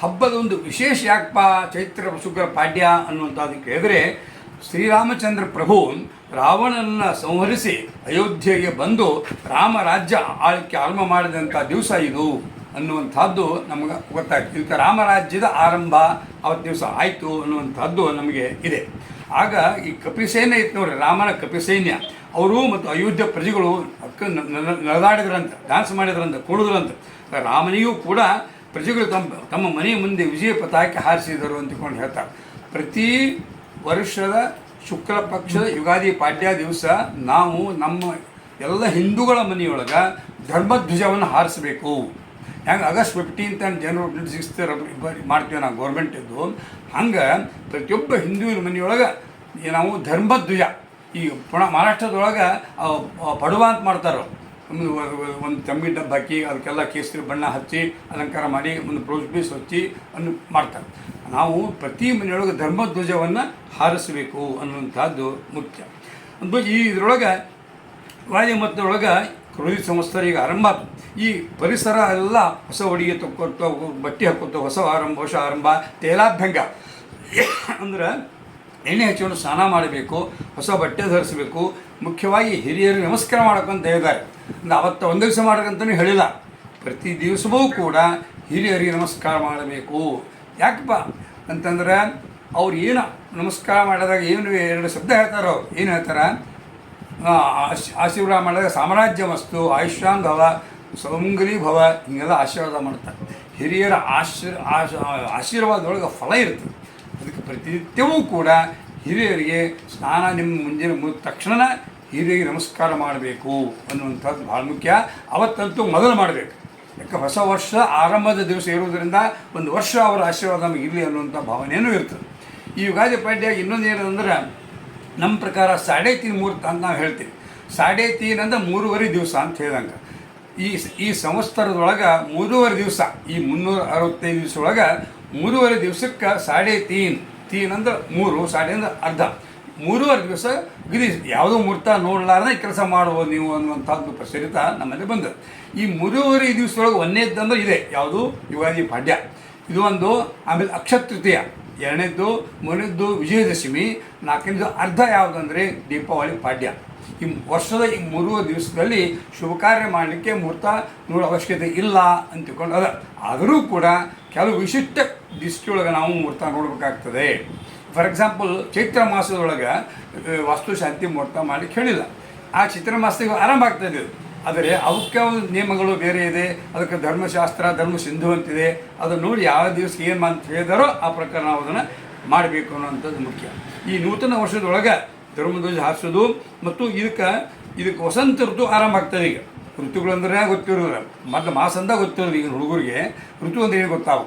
ಹಬ್ಬದ ಒಂದು ವಿಶೇಷ ಯಾಕಪ್ಪ ಚೈತ್ರ ಶುಕ್ರ ಪಾಡ್ಯ ಅನ್ನುವಂಥದ್ದು ಕೇಳಿದ್ರೆ ಶ್ರೀರಾಮಚಂದ್ರ ಪ್ರಭು ರಾವಣನನ್ನು ಸಂಹರಿಸಿ ಅಯೋಧ್ಯೆಗೆ ಬಂದು ರಾಮರಾಜ್ಯ ಆಳ್ಕೆ ಆರಂಭ ಮಾಡಿದಂಥ ದಿವಸ ಇದು ಅನ್ನುವಂಥದ್ದು ನಮಗೆ ಗೊತ್ತಾಗ್ತದೆ ಇದಕ್ಕೆ ರಾಮರಾಜ್ಯದ ಆರಂಭ ಅವತ್ತು ದಿವಸ ಆಯಿತು ಅನ್ನುವಂಥದ್ದು ನಮಗೆ ಇದೆ. ಆಗ ಈ ಕಪಿಸೇನೆ ಇತ್ತು ನೋಡ್ರಿ, ರಾಮನ ಕಪಿಸೈನ್ಯ. ಅವರು ಮತ್ತು ಅಯೋಧ್ಯ ಪ್ರಜೆಗಳು ಅಕ್ಕ ನಡೆದಾಡಿದ್ರಂತೆ ಡ್ಯಾನ್ಸ್ ಮಾಡಿದ್ರಂತ, ಕುಡಿದ್ರಂತ. ರಾಮನಿಗೂ ಕೂಡ ಪ್ರಜೆಗಳು ತಮ್ಮ ತಮ್ಮ ಮನೆಯ ಮುಂದೆ ವಿಜಯ ಪತಾಕೆ ಹಾರಿಸಿದರು ಅಂತಕೊಂಡು ಹೇಳ್ತಾರೆ. ಪ್ರತಿ ವರ್ಷದ ಶುಕ್ಲ ಪಕ್ಷದ ಯುಗಾದಿ ಪಾಡ್ಯ ದಿವಸ ನಾವು ನಮ್ಮ ಎಲ್ಲ ಹಿಂದೂಗಳ ಮನೆಯೊಳಗೆ ಧರ್ಮಧ್ವಜವನ್ನು ಹಾರಿಸಬೇಕು. ಹ್ಯಾಂಗೆ August fifteenth and January twenty sixth ಮಾಡ್ತೀವಿ ನಾವು ಗೌರ್ಮೆಂಟಿದ್ದು ಹಂಗೆ ಪ್ರತಿಯೊಬ್ಬ ಹಿಂದೂವಿನ ಮನೆಯೊಳಗೆ ನಾವು ಧರ್ಮಧ್ವಜ, ಈ ಪುಣ ಮಹಾರಾಷ್ಟ್ರದೊಳಗೆ ಪಡುವ ಅಂತ ಮಾಡ್ತಾರೆ. ಒಂದು ಒಂದು ತಂಬಿ ಡಬ್ಬ ಹಾಕಿ, ಅದಕ್ಕೆಲ್ಲ ಕೇಸರಿ ಬಣ್ಣ ಹಚ್ಚಿ, ಅಲಂಕಾರ ಮಾಡಿ, ಒಂದು ಪ್ರೋಜ್ ಪೀಸ್ ಹಚ್ಚಿ ಅನ್ನು ಮಾಡ್ತಾರೆ. ನಾವು ಪ್ರತಿ ಮನೆಯೊಳಗೆ ಧರ್ಮಧ್ವಜವನ್ನು ಹಾರಿಸಬೇಕು ಅನ್ನುವಂಥದ್ದು ಮುಖ್ಯ. ಧ್ವಜ ಈ ಇದರೊಳಗೆ ವಾಯು ಮತ್ತೊಳಗೆ ಕೃಷಿ ಸಂಸ್ಥರಿಗೆ ಈಗ ಆರಂಭ ಈ ಪರಿಸರ ಎಲ್ಲ ಹೊಸ ಉಡುಗೆ ತಕ್ಕೊತ ಬಟ್ಟೆ ಹಾಕೋತ ಹೊಸ ಆರಂಭ ಹೊಸ ಆರಂಭ ತೇಲಾಭ್ಯಂಗ ಅಂದ್ರೆ ಎಣ್ಣೆ ಹಚ್ಚಿಕೊಂಡು ಸ್ನಾನ ಮಾಡಬೇಕು, ಹೊಸ ಬಟ್ಟೆ ಧರಿಸಬೇಕು. ಮುಖ್ಯವಾಗಿ ಹಿರಿಯರು ನಮಸ್ಕಾರ ಮಾಡಕ್ಕಂತ ಹೇಳಿದ್ದಾರೆ ಅವತ್ತು ಒಂದು ದಿವಸ ಮಾಡಕ್ಕಂತಲೂ ಹೇಳಿಲ್ಲ. ಪ್ರತಿ ದಿವಸವೂ ಕೂಡ ಹಿರಿಯರಿಗೆ ನಮಸ್ಕಾರ ಮಾಡಬೇಕು. ಯಾಕಪ್ಪ ಅಂತಂದ್ರೆ ಅವ್ರು ಏನು ನಮಸ್ಕಾರ ಮಾಡಿದಾಗ ಏನು ಎರಡು ಶಬ್ದ ಹೇಳ್ತಾರೋ ಏನು ಹೇಳ್ತಾರೆ? ಆಶೀರ್ವಾದ ಮಾಡಿದಾಗ ಸಾಮ್ರಾಜ್ಯ ವಸ್ತು ಆಯುಷ್ಯಾನ್ ಭವ ಸೌಂಗಲಿ ಭವ, ಹಿಂಗೆಲ್ಲ ಆಶೀರ್ವಾದ ಮಾಡ್ತಾರೆ. ಹಿರಿಯರ ಆಶೀರ್ ಆಶ- ಆಶೀರ್ವಾದದೊಳಗೆ ಫಲ ಇರ್ತದೆ. ಅದಕ್ಕೆ ಪ್ರತಿನಿತ್ಯವೂ ಕೂಡ ಹಿರಿಯರಿಗೆ ಸ್ನಾನ ನಿಮ್ಮ ಮುಂಜಾನೆ ಮುಗಿದ ತಕ್ಷಣ ಹಿರಿಯರಿಗೆ ನಮಸ್ಕಾರ ಮಾಡಬೇಕು ಅನ್ನುವಂಥದ್ದು ಭಾಳ ಮುಖ್ಯ. ಅವತ್ತಂತೂ ಮೊದಲು ಮಾಡಬೇಕು. ಯಾಕೆ ಹೊಸ ವರ್ಷ ಆರಂಭದ ದಿವಸ ಇರುವುದರಿಂದ ಒಂದು ವರ್ಷ ಅವರ ಆಶೀರ್ವಾದ ನಮಗೆ ಇರಲಿ ಅನ್ನುವಂಥ ಭಾವನೆಯೂ ಇರ್ತದೆ. ಈ ಯುಗಾದಿ ಪಾಡ್ಯ ಇನ್ನೊಂದು ಏನಂದ್ರೆ ನಮ್ಮ ಪ್ರಕಾರ ಸಾಡೆ ತೀನ್ ಮುಹೂರ್ತ ಅಂತ ನಾವು ಹೇಳ್ತೀವಿ. ಸಾಡೆ ತೀನ್ ಅಂದ್ರೆ ಮೂರುವರೆ ದಿವಸ ಅಂತ ಹೇಳ್ದಂಗೆ. ಈ ಈ ಸಂವತ್ಸರದೊಳಗೆ ಮೂರುವರೆ ದಿವಸ, ಈ ಮುನ್ನೂರ ಅರವತ್ತೈದು ದಿವಸ ಒಳಗೆ ಮೂರುವರೆ ದಿವಸಕ್ಕೆ ಸಾಡೆ ತೀನ್ ತೀನ್ ಅಂದ್ರೆ ಮೂರು, ಸಾಡೆ ಅಂದ್ರೆ ಅರ್ಧ. ಮೂರುವರೆ ದಿವಸ ಗಿರಿ, ಯಾವುದೋ ಮುಹೂರ್ತ ನೋಡಲಾರ್ದೆ ಕೆಲಸ ಮಾಡ್ಬೋದು ನೀವು ಅನ್ನುವಂಥದ್ದು ಪ್ರಸರಿತ ನಮ್ಮಲ್ಲಿ ಬಂದದ್ದು. ಈ ಮೂರುವರೆ ದಿವಸದೊಳಗೆ ಒಂದನೇದ್ದಂದ್ರೆ ಇದೆ. ಯಾವುದು? ಯುಗಾದಿ ಪಾಡ್ಯ. ಇದು ಒಂದು, ಆಮೇಲೆ ಅಕ್ಷಯ ತೃತೀಯ. ಎರಡನೇದ್ದು, ಮೂರನೇದ್ದು ವಿಜಯದಶಮಿ. ನಾಲ್ಕನೇದು ಅರ್ಧ ಯಾವುದಂದರೆ ದೀಪಾವಳಿ ಪಾಡ್ಯ. ಈ ವರ್ಷದ ಈ ಮೂರುವರೆ ದಿವಸದಲ್ಲಿ ಶುಭ ಕಾರ್ಯ ಮಾಡಲಿಕ್ಕೆ ಮುಹೂರ್ತ ನೋಡೋ ಅವಶ್ಯಕತೆ ಇಲ್ಲ ಅಂತ ತಿಳ್ಕೊಂಡು ಅದ ಆದರೂ ಕೂಡ ಕೆಲವು ವಿಶಿಷ್ಟ ದಿಸ್ಟಿಯೊಳಗೆ ನಾವು ಮುಹೂರ್ತ ನೋಡಬೇಕಾಗ್ತದೆ. ಫಾರ್ ಎಕ್ಸಾಂಪಲ್ ಚೈತ್ರ ಮಾಸದೊಳಗೆ ವಾಸ್ತುಶಾಂತಿ ಮುಹೂರ್ತ ಮಾಡಲಿಕ್ಕೆ ಹೇಳಿಲ್ಲ. ಆ ಚೈತ್ರ ಮಾಸದಾಗ ಆರಂಭ ಆಗ್ತದೆ ಆದರೆ ಅವಕ್ಕೆ ನಿಯಮಗಳು ಬೇರೆ ಇದೆ? ಅದಕ್ಕೆ ಧರ್ಮಶಾಸ್ತ್ರ ಧರ್ಮ ಸಿಂಧು ಅಂತಿದೆ. ಅದನ್ನು ನೋಡಿ ಯಾವ ದಿವಸ ಏನು ಅಂತ ಹೇಳಿದಾರೋ ಆ ಪ್ರಕಾರ ನಾವು ಅದನ್ನು ಮಾಡಬೇಕು ಅನ್ನೋಂಥದ್ದು ಮುಖ್ಯ. ಈ ನೂತನ ವರ್ಷದೊಳಗೆ ಧರ್ಮಧ್ವಜ ಹಾರಿಸೋದು ಮತ್ತು ಇದಕ್ಕೆ ಇದಕ್ಕೆ ವಸಂತ ಋತು ಆರಂಭ ಆಗ್ತದೆ ಈಗ. ಋತುಗಳಂದ್ರೆ ಗೊತ್ತಿರೋದ್ರ ಮೊದಲು ಮಾಸ ಅಂದ ಗೊತ್ತಿರೋದು ಈಗ ಹುಡುಗರಿಗೆ. ಋತು ಅಂದ್ರೆ ಏನು ಗೊತ್ತಾಗ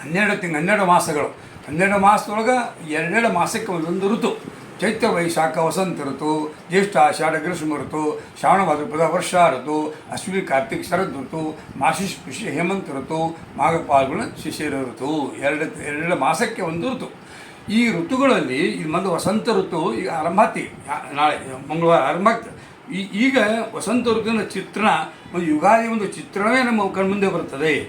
ಹನ್ನೆರಡು ತಿಂಗಳು ಹನ್ನೆರಡು ಮಾಸಗಳು. ಹನ್ನೆರಡು ಮಾಸದೊಳಗೆ ಎರಡೆರಡು ಮಾಸಕ್ಕೆ ಒಂದೊಂದು ಋತು. ಚೈತ್ರ ವೈಶಾಖ ವಸಂತ ಋತು, ಜ್ಯೇಷ್ಠ ಆಷಾಢ ಗ್ರೀಷ್ಮ ಋತು, ಶ್ರಾವಣ ಭಾದ್ರಪದ ವರ್ಷಾ ಋತು, ಅಶ್ವಿನಿ ಕಾರ್ತಿಕ್ ಶರದ್ ಋತು, ಮಾಶಿಷ್ ಪುಷ್ಯ ಹೇಮಂತ ಋತು ಮಾಘ ಪಾಲ್ಗುಣ ಶಿಶಿರ ಋತು. ಎರಡು ಎರಡು ಮಾಸಕ್ಕೆ ಒಂದು ಋತು. ಈ ಋತುಗಳಲ್ಲಿ ಇದು ಮೊದಲು ವಸಂತ ಋತು ಈಗ ಆರಂಭ ಆಗ್ತಿ ನಾಳೆ, ಮಂಗಳವಾರ ಆರಂಭ ಆಗ್ತದೆ. ಈ, ಈಗ ವಸಂತ ಋತುವಿನ ಚಿತ್ರಣ, ಒಂದು ಯುಗಾದಿ ಒಂದು ಚಿತ್ರಣವೇ ನಮ್ಮ ಕಣ್ಮುಂದೆ ಬರ್ತದೆ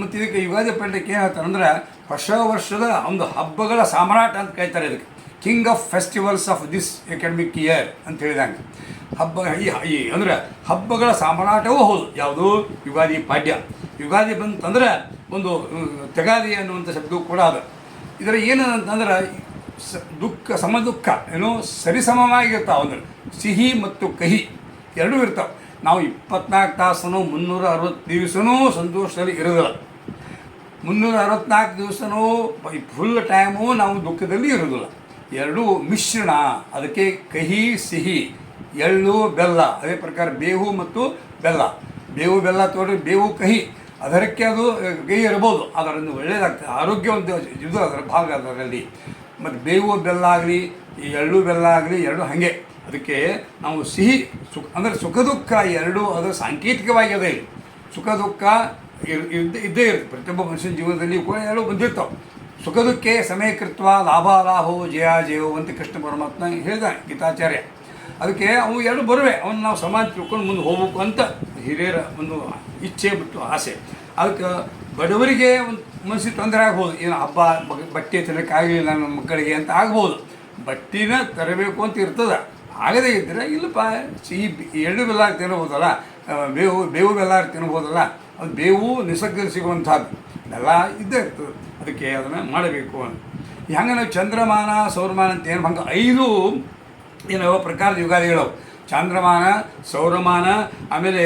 ಮತ್ತು ಇದಕ್ಕೆ ಯುಗಾದಿ ಪಂಡಕ್ಕೆ ಏನು ಹೇಳ್ತಾರೆ ಅಂದ್ರೆ ಹೊಸ ವರ್ಷದ ಒಂದು ಹಬ್ಬಗಳ ಸಾಮ್ರಾಟ ಅಂತ ಕರೀತಾರೆ ಇದಕ್ಕೆ. King of festivals of this academic year ಅಂತ ಹೇಳಿದಂಗೆ. ಹಬ್ಬ, ಈ ಅಂದರೆ ಹಬ್ಬಗಳ ಸಾಮ್ರಾಟವೂ ಹೌದು. ಯಾವುದು? ಯುಗಾದಿ ಪಾಡ್ಯ. ಯುಗಾದಿ ಬಂತಂದ್ರೆ ಒಂದು ತೆಗಾದಿ ಅನ್ನುವಂಥ ಶಬ್ದವೂ ಕೂಡ ಅದು. ಇದರ ಏನಂತಂದ್ರೆ ಸ, ದುಃಖ, ಸಮ ದುಃಖ, ಏನೋ? ಸರಿಸಮವಾಗಿರ್ತಾವೆ ಅಂದ್ರೆ ಸಿಹಿ ಮತ್ತು ಕಹಿ ಎರಡೂ ಇರ್ತಾವೆ. ನಾವು ಇಪ್ಪತ್ನಾಲ್ಕು ತಾಸನು ಮುನ್ನೂರ ಅರವತ್ತು ದಿವಸನೂ ಸಂತೋಷದಲ್ಲಿ ಇರೋದಿಲ್ಲ ಮುನ್ನೂರ ಅರವತ್ನಾಲ್ಕು ದಿವಸನೂ ಫುಲ್ ಟೈಮು ನಾವು ದುಃಖದಲ್ಲಿ ಇರೋದಿಲ್ಲ ಎರಡೂ ಮಿಶ್ರಣ, ಅದಕ್ಕೆ ಕಹಿ, ಸಿಹಿ, ಎಳ್ಳು, ಬೆಲ್ಲ, ಅದೇ ಪ್ರಕಾರ ಬೇವು ಮತ್ತು ಬೆಲ್ಲ. ಬೇವು, ಬೆಲ್ಲ ತೊಗೊಂಡ್ರೆ ಬೇವು, ಕಹಿ ಅದಕ್ಕೆ ಅದು ಕಹಿ ಇರ್ಬೋದು ಅದರಿಂದ ಒಳ್ಳೆಯದಾಗ್ತದೆ ಆರೋಗ್ಯ ಒಂದು ಇದು ಅದರ ಭಾಗ ಅದರಲ್ಲಿ. ಮತ್ತು ಬೇವು, ಬೆಲ್ಲ ಆಗಲಿ, ಈ ಎಳ್ಳು, ಬೆಲ್ಲ ಆಗಲಿ, ಎರಡು ಹಾಗೆ. ಅದಕ್ಕೆ ನಾವು ಸಿಹಿ, ಸುಖ, ಅಂದರೆ ಸುಖ, ದುಃಖ ಎರಡು ಅದು ಸಾಂಕೇತಿಕವಾಗಿ ಅದೇ. ಸುಖ, ದುಃಖ ಇರ್- ಇದ್ದೇ ಇರುತ್ತೆ. ಪ್ರತಿಯೊಬ್ಬ ಮನುಷ್ಯನ ಜೀವನದಲ್ಲಿ ಕೂಡ ಎರಡು ಬಂದಿರ್ತಾವೆ. ಸುಖ ದುಃಖೆ ಸಮಯಕೃತ್ವ ಲಾಭ ಲಾಭೋ ಜಯ ಜಯೋ ಅಂತ ಕೃಷ್ಣ ಪರಮಾತ್ಮ ಹೇಳಿದ ಗೀತಾಚಾರ್ಯ. ಅದಕ್ಕೆ ಅವು ಎರಡು ಬರುವೆ ಅವನು ನಾವು ಸಮಾಜ ತಿಳ್ಕೊಂಡು ಮುಂದೆ ಹೋಗ್ಬೇಕು ಅಂತ ಹಿರಿಯರ ಒಂದು ಇಚ್ಛೆ ಬಿಟ್ಟು ಆಸೆ. ಅದಕ್ಕೆ ಬಡವರಿಗೆ ಒಂದು ಮನಸ್ಸಿಗೆ ತೊಂದರೆ ಆಗ್ಬೋದು. ಏನು ಹಬ್ಬ ಬಟ್ಟೆ ತರಲಿಕ್ಕಾಗಲಿಲ್ಲ ನಮ್ಮ ಮಕ್ಕಳಿಗೆ ಅಂತ ಆಗ್ಬೋದು. ಬಟ್ಟಿನ ತರಬೇಕು ಅಂತ ಇರ್ತದೆ. ಆಗದೇ ಇದ್ದರೆ ಇಲ್ಲಪ್ಪ ಬಿ- ಎಳ್ಳು ಬೆಲ್ಲ ತಿನ್ಬೋದಲ್ಲ ಬೇವು ಬೇವು ಬೆಲ್ಲ ತಿನ್ಬೋದಲ್ಲ, ಅದು ಬೇವು ನಿಸರ್ಗ ಸಿಗುವಂಥದ್ದು. ಎಲ್ಲ ಇದ್ದೇ ಇರ್ತದೆ. ಅದಕ್ಕೆ ಅದನ್ನು ಮಾಡಬೇಕು ಅಂತ. ಹೆಂಗೆ ನಾವು ಚಂದ್ರಮಾನ, ಸೌರಮಾನ ಅಂತ ಏನು ಹಂಗೆ ಐದು ಏನೋ ಪ್ರಕಾರದ ಯುಗಾದಿಗಳು ಚಂದ್ರಮಾನ, ಸೌರಮಾನ, ಆಮೇಲೆ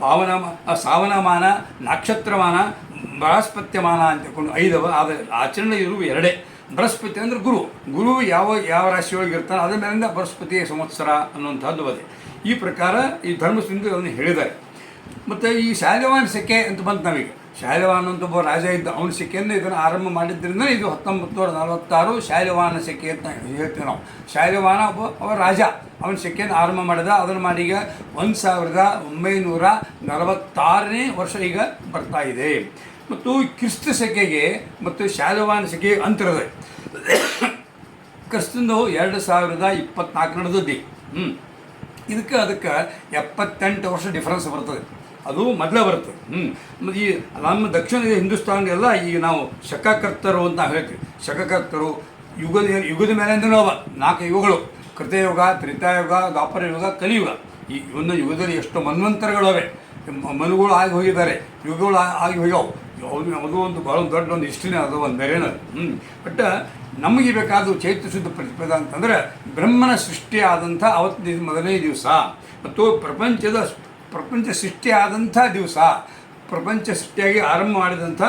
ಪಾವನ ಸಾವನಮಾನ, ನಕ್ಷತ್ರಮಾನ, ಬೃಹಸ್ಪತ್ಯಮಾನ ಅಂತ ತಿಳ್ಕೊಂಡು ಐದವ ಆದ ಆಚರಣೆ ಇರುವ ಎರಡೇ. ಬೃಹಸ್ಪತಿ ಅಂದರೆ ಗುರು. ಗುರು ಯಾವ ಯಾವ ರಾಶಿಯೊಳಗೆ ಇರ್ತಾನೆ ಅದರ ಮೇಲಿಂದ ಬೃಹಸ್ಪತಿ ಸಂವತ್ಸರ ಅನ್ನುವಂಥದ್ದು ಅದೇ. ಈ ಪ್ರಕಾರ ಈ ಧರ್ಮಸಿಂಧು ಅದನ್ನು ಹೇಳಿದ್ದಾರೆ. ಮತ್ತು ಈ ಶಾಲ್ಯವಾನ್ ಸೆಕೆ ಅಂತ ಬಂತು ನಾವೀಗ. ಶಾಲ್ಯವಾನ್ ಅಂತ ಒಬ್ಬ ರಾಜ ಇದ್ದ. ಅವನ ಸೆಕೆಯನ್ನು ಇದನ್ನು ಆರಂಭ ಮಾಡಿದ್ದರಿಂದ ಇದು ಹತ್ತೊಂಬತ್ತು ನೂರ ನಲವತ್ತಾರು ಶೈಲವಾನ ಸೆಕೆ ಅಂತ ಹೇಳ್ತೀವಿ ನಾವು. ಶೈಲವಾನ ಒಬ್ಬ ಅವ ರಾಜ. ಅವನ ಸೆಕೆಯನ್ನು ಆರಂಭ ಮಾಡಿದ. ಅದನ್ನು ಮಾಡಿ ಈಗ ಒಂದು ಸಾವಿರದ ಒಂಬೈನೂರ ನಲವತ್ತಾರನೇ ವರ್ಷ ಈಗ ಬರ್ತಾ ಇದೆ. ಮತ್ತು ಕ್ರಿಸ್ತ ಸೆಕೆಗೆ ಮತ್ತು ಶಾಲವಾನ ಸೆಕೆಗೆ ಅಂತರದ. ಕ್ರಿಸ್ತಂದು ಎರಡು ಸಾವಿರದ ಇಪ್ಪತ್ನಾಲ್ಕು ನಡೆದದ್ದು ಹ್ಞೂ ಇದಕ್ಕೆ ಅದಕ್ಕೆ ಎಪ್ಪತ್ತೆಂಟು ವರ್ಷ ಡಿಫ್ರೆನ್ಸ್ ಬರ್ತದೆ. ಅದು ಮೊದಲೇ ಬರುತ್ತೆ. ಹ್ಞೂ ಈ ನಮ್ಮ ದಕ್ಷಿಣ ಹಿಂದೂಸ್ತಾನದೆಲ್ಲ ಈಗ ನಾವು ಶಕಕರ್ತರು ಅಂತ ನಾವು ಹೇಳ್ತೀವಿ. ಶಕಕರ್ತರು ಯುಗದ ಯುಗದ ಮೇಲಿಂದಲೂ ಅವ. ನಾಲ್ಕು ಯುಗಗಳು. ಕೃತಯುಗ, ತ್ರಿತಾಯುಗ ದ್ವಾಪರ ಯುಗ ಕಲಿಯುಗ. ಈ ಒಂದು ಯುಗದಲ್ಲಿ ಎಷ್ಟು ಮನ್ವಂತರಗಳವೆ ಮನುಗಳು ಆಗಿ ಹೋಗಿದ್ದಾರೆ. ಯುಗಗಳು ಆಗಿ ಹೋಗ್ಯಾವು. ಅವ್ರು ಅದು ಒಂದು ಭಾಳ ದೊಡ್ಡ ಒಂದು ಹಿಸ್ಟ್ರಿನೇ ಅದು ಒಂದು ಬೇರೆನೇ ಹ್ಞೂ ಬಟ್ ನಮಗೆ ಬೇಕಾದ ಚೈತ್ರ ಶುದ್ಧ ಪ್ರತಿಪದ ಅಂತಂದರೆ ಬ್ರಹ್ಮನ ಸೃಷ್ಟಿಯಾದಂಥ ಅವತ್ತಿನ ಮೊದಲನೇ ದಿವಸ. ಮತ್ತು ಪ್ರಪಂಚದ ಪ್ರಪಂಚ ಸೃಷ್ಟಿಯಾದಂಥ ದಿವಸ, ಪ್ರಪಂಚ ಸೃಷ್ಟಿಯಾಗಿ ಆರಂಭ ಮಾಡಿದಂಥ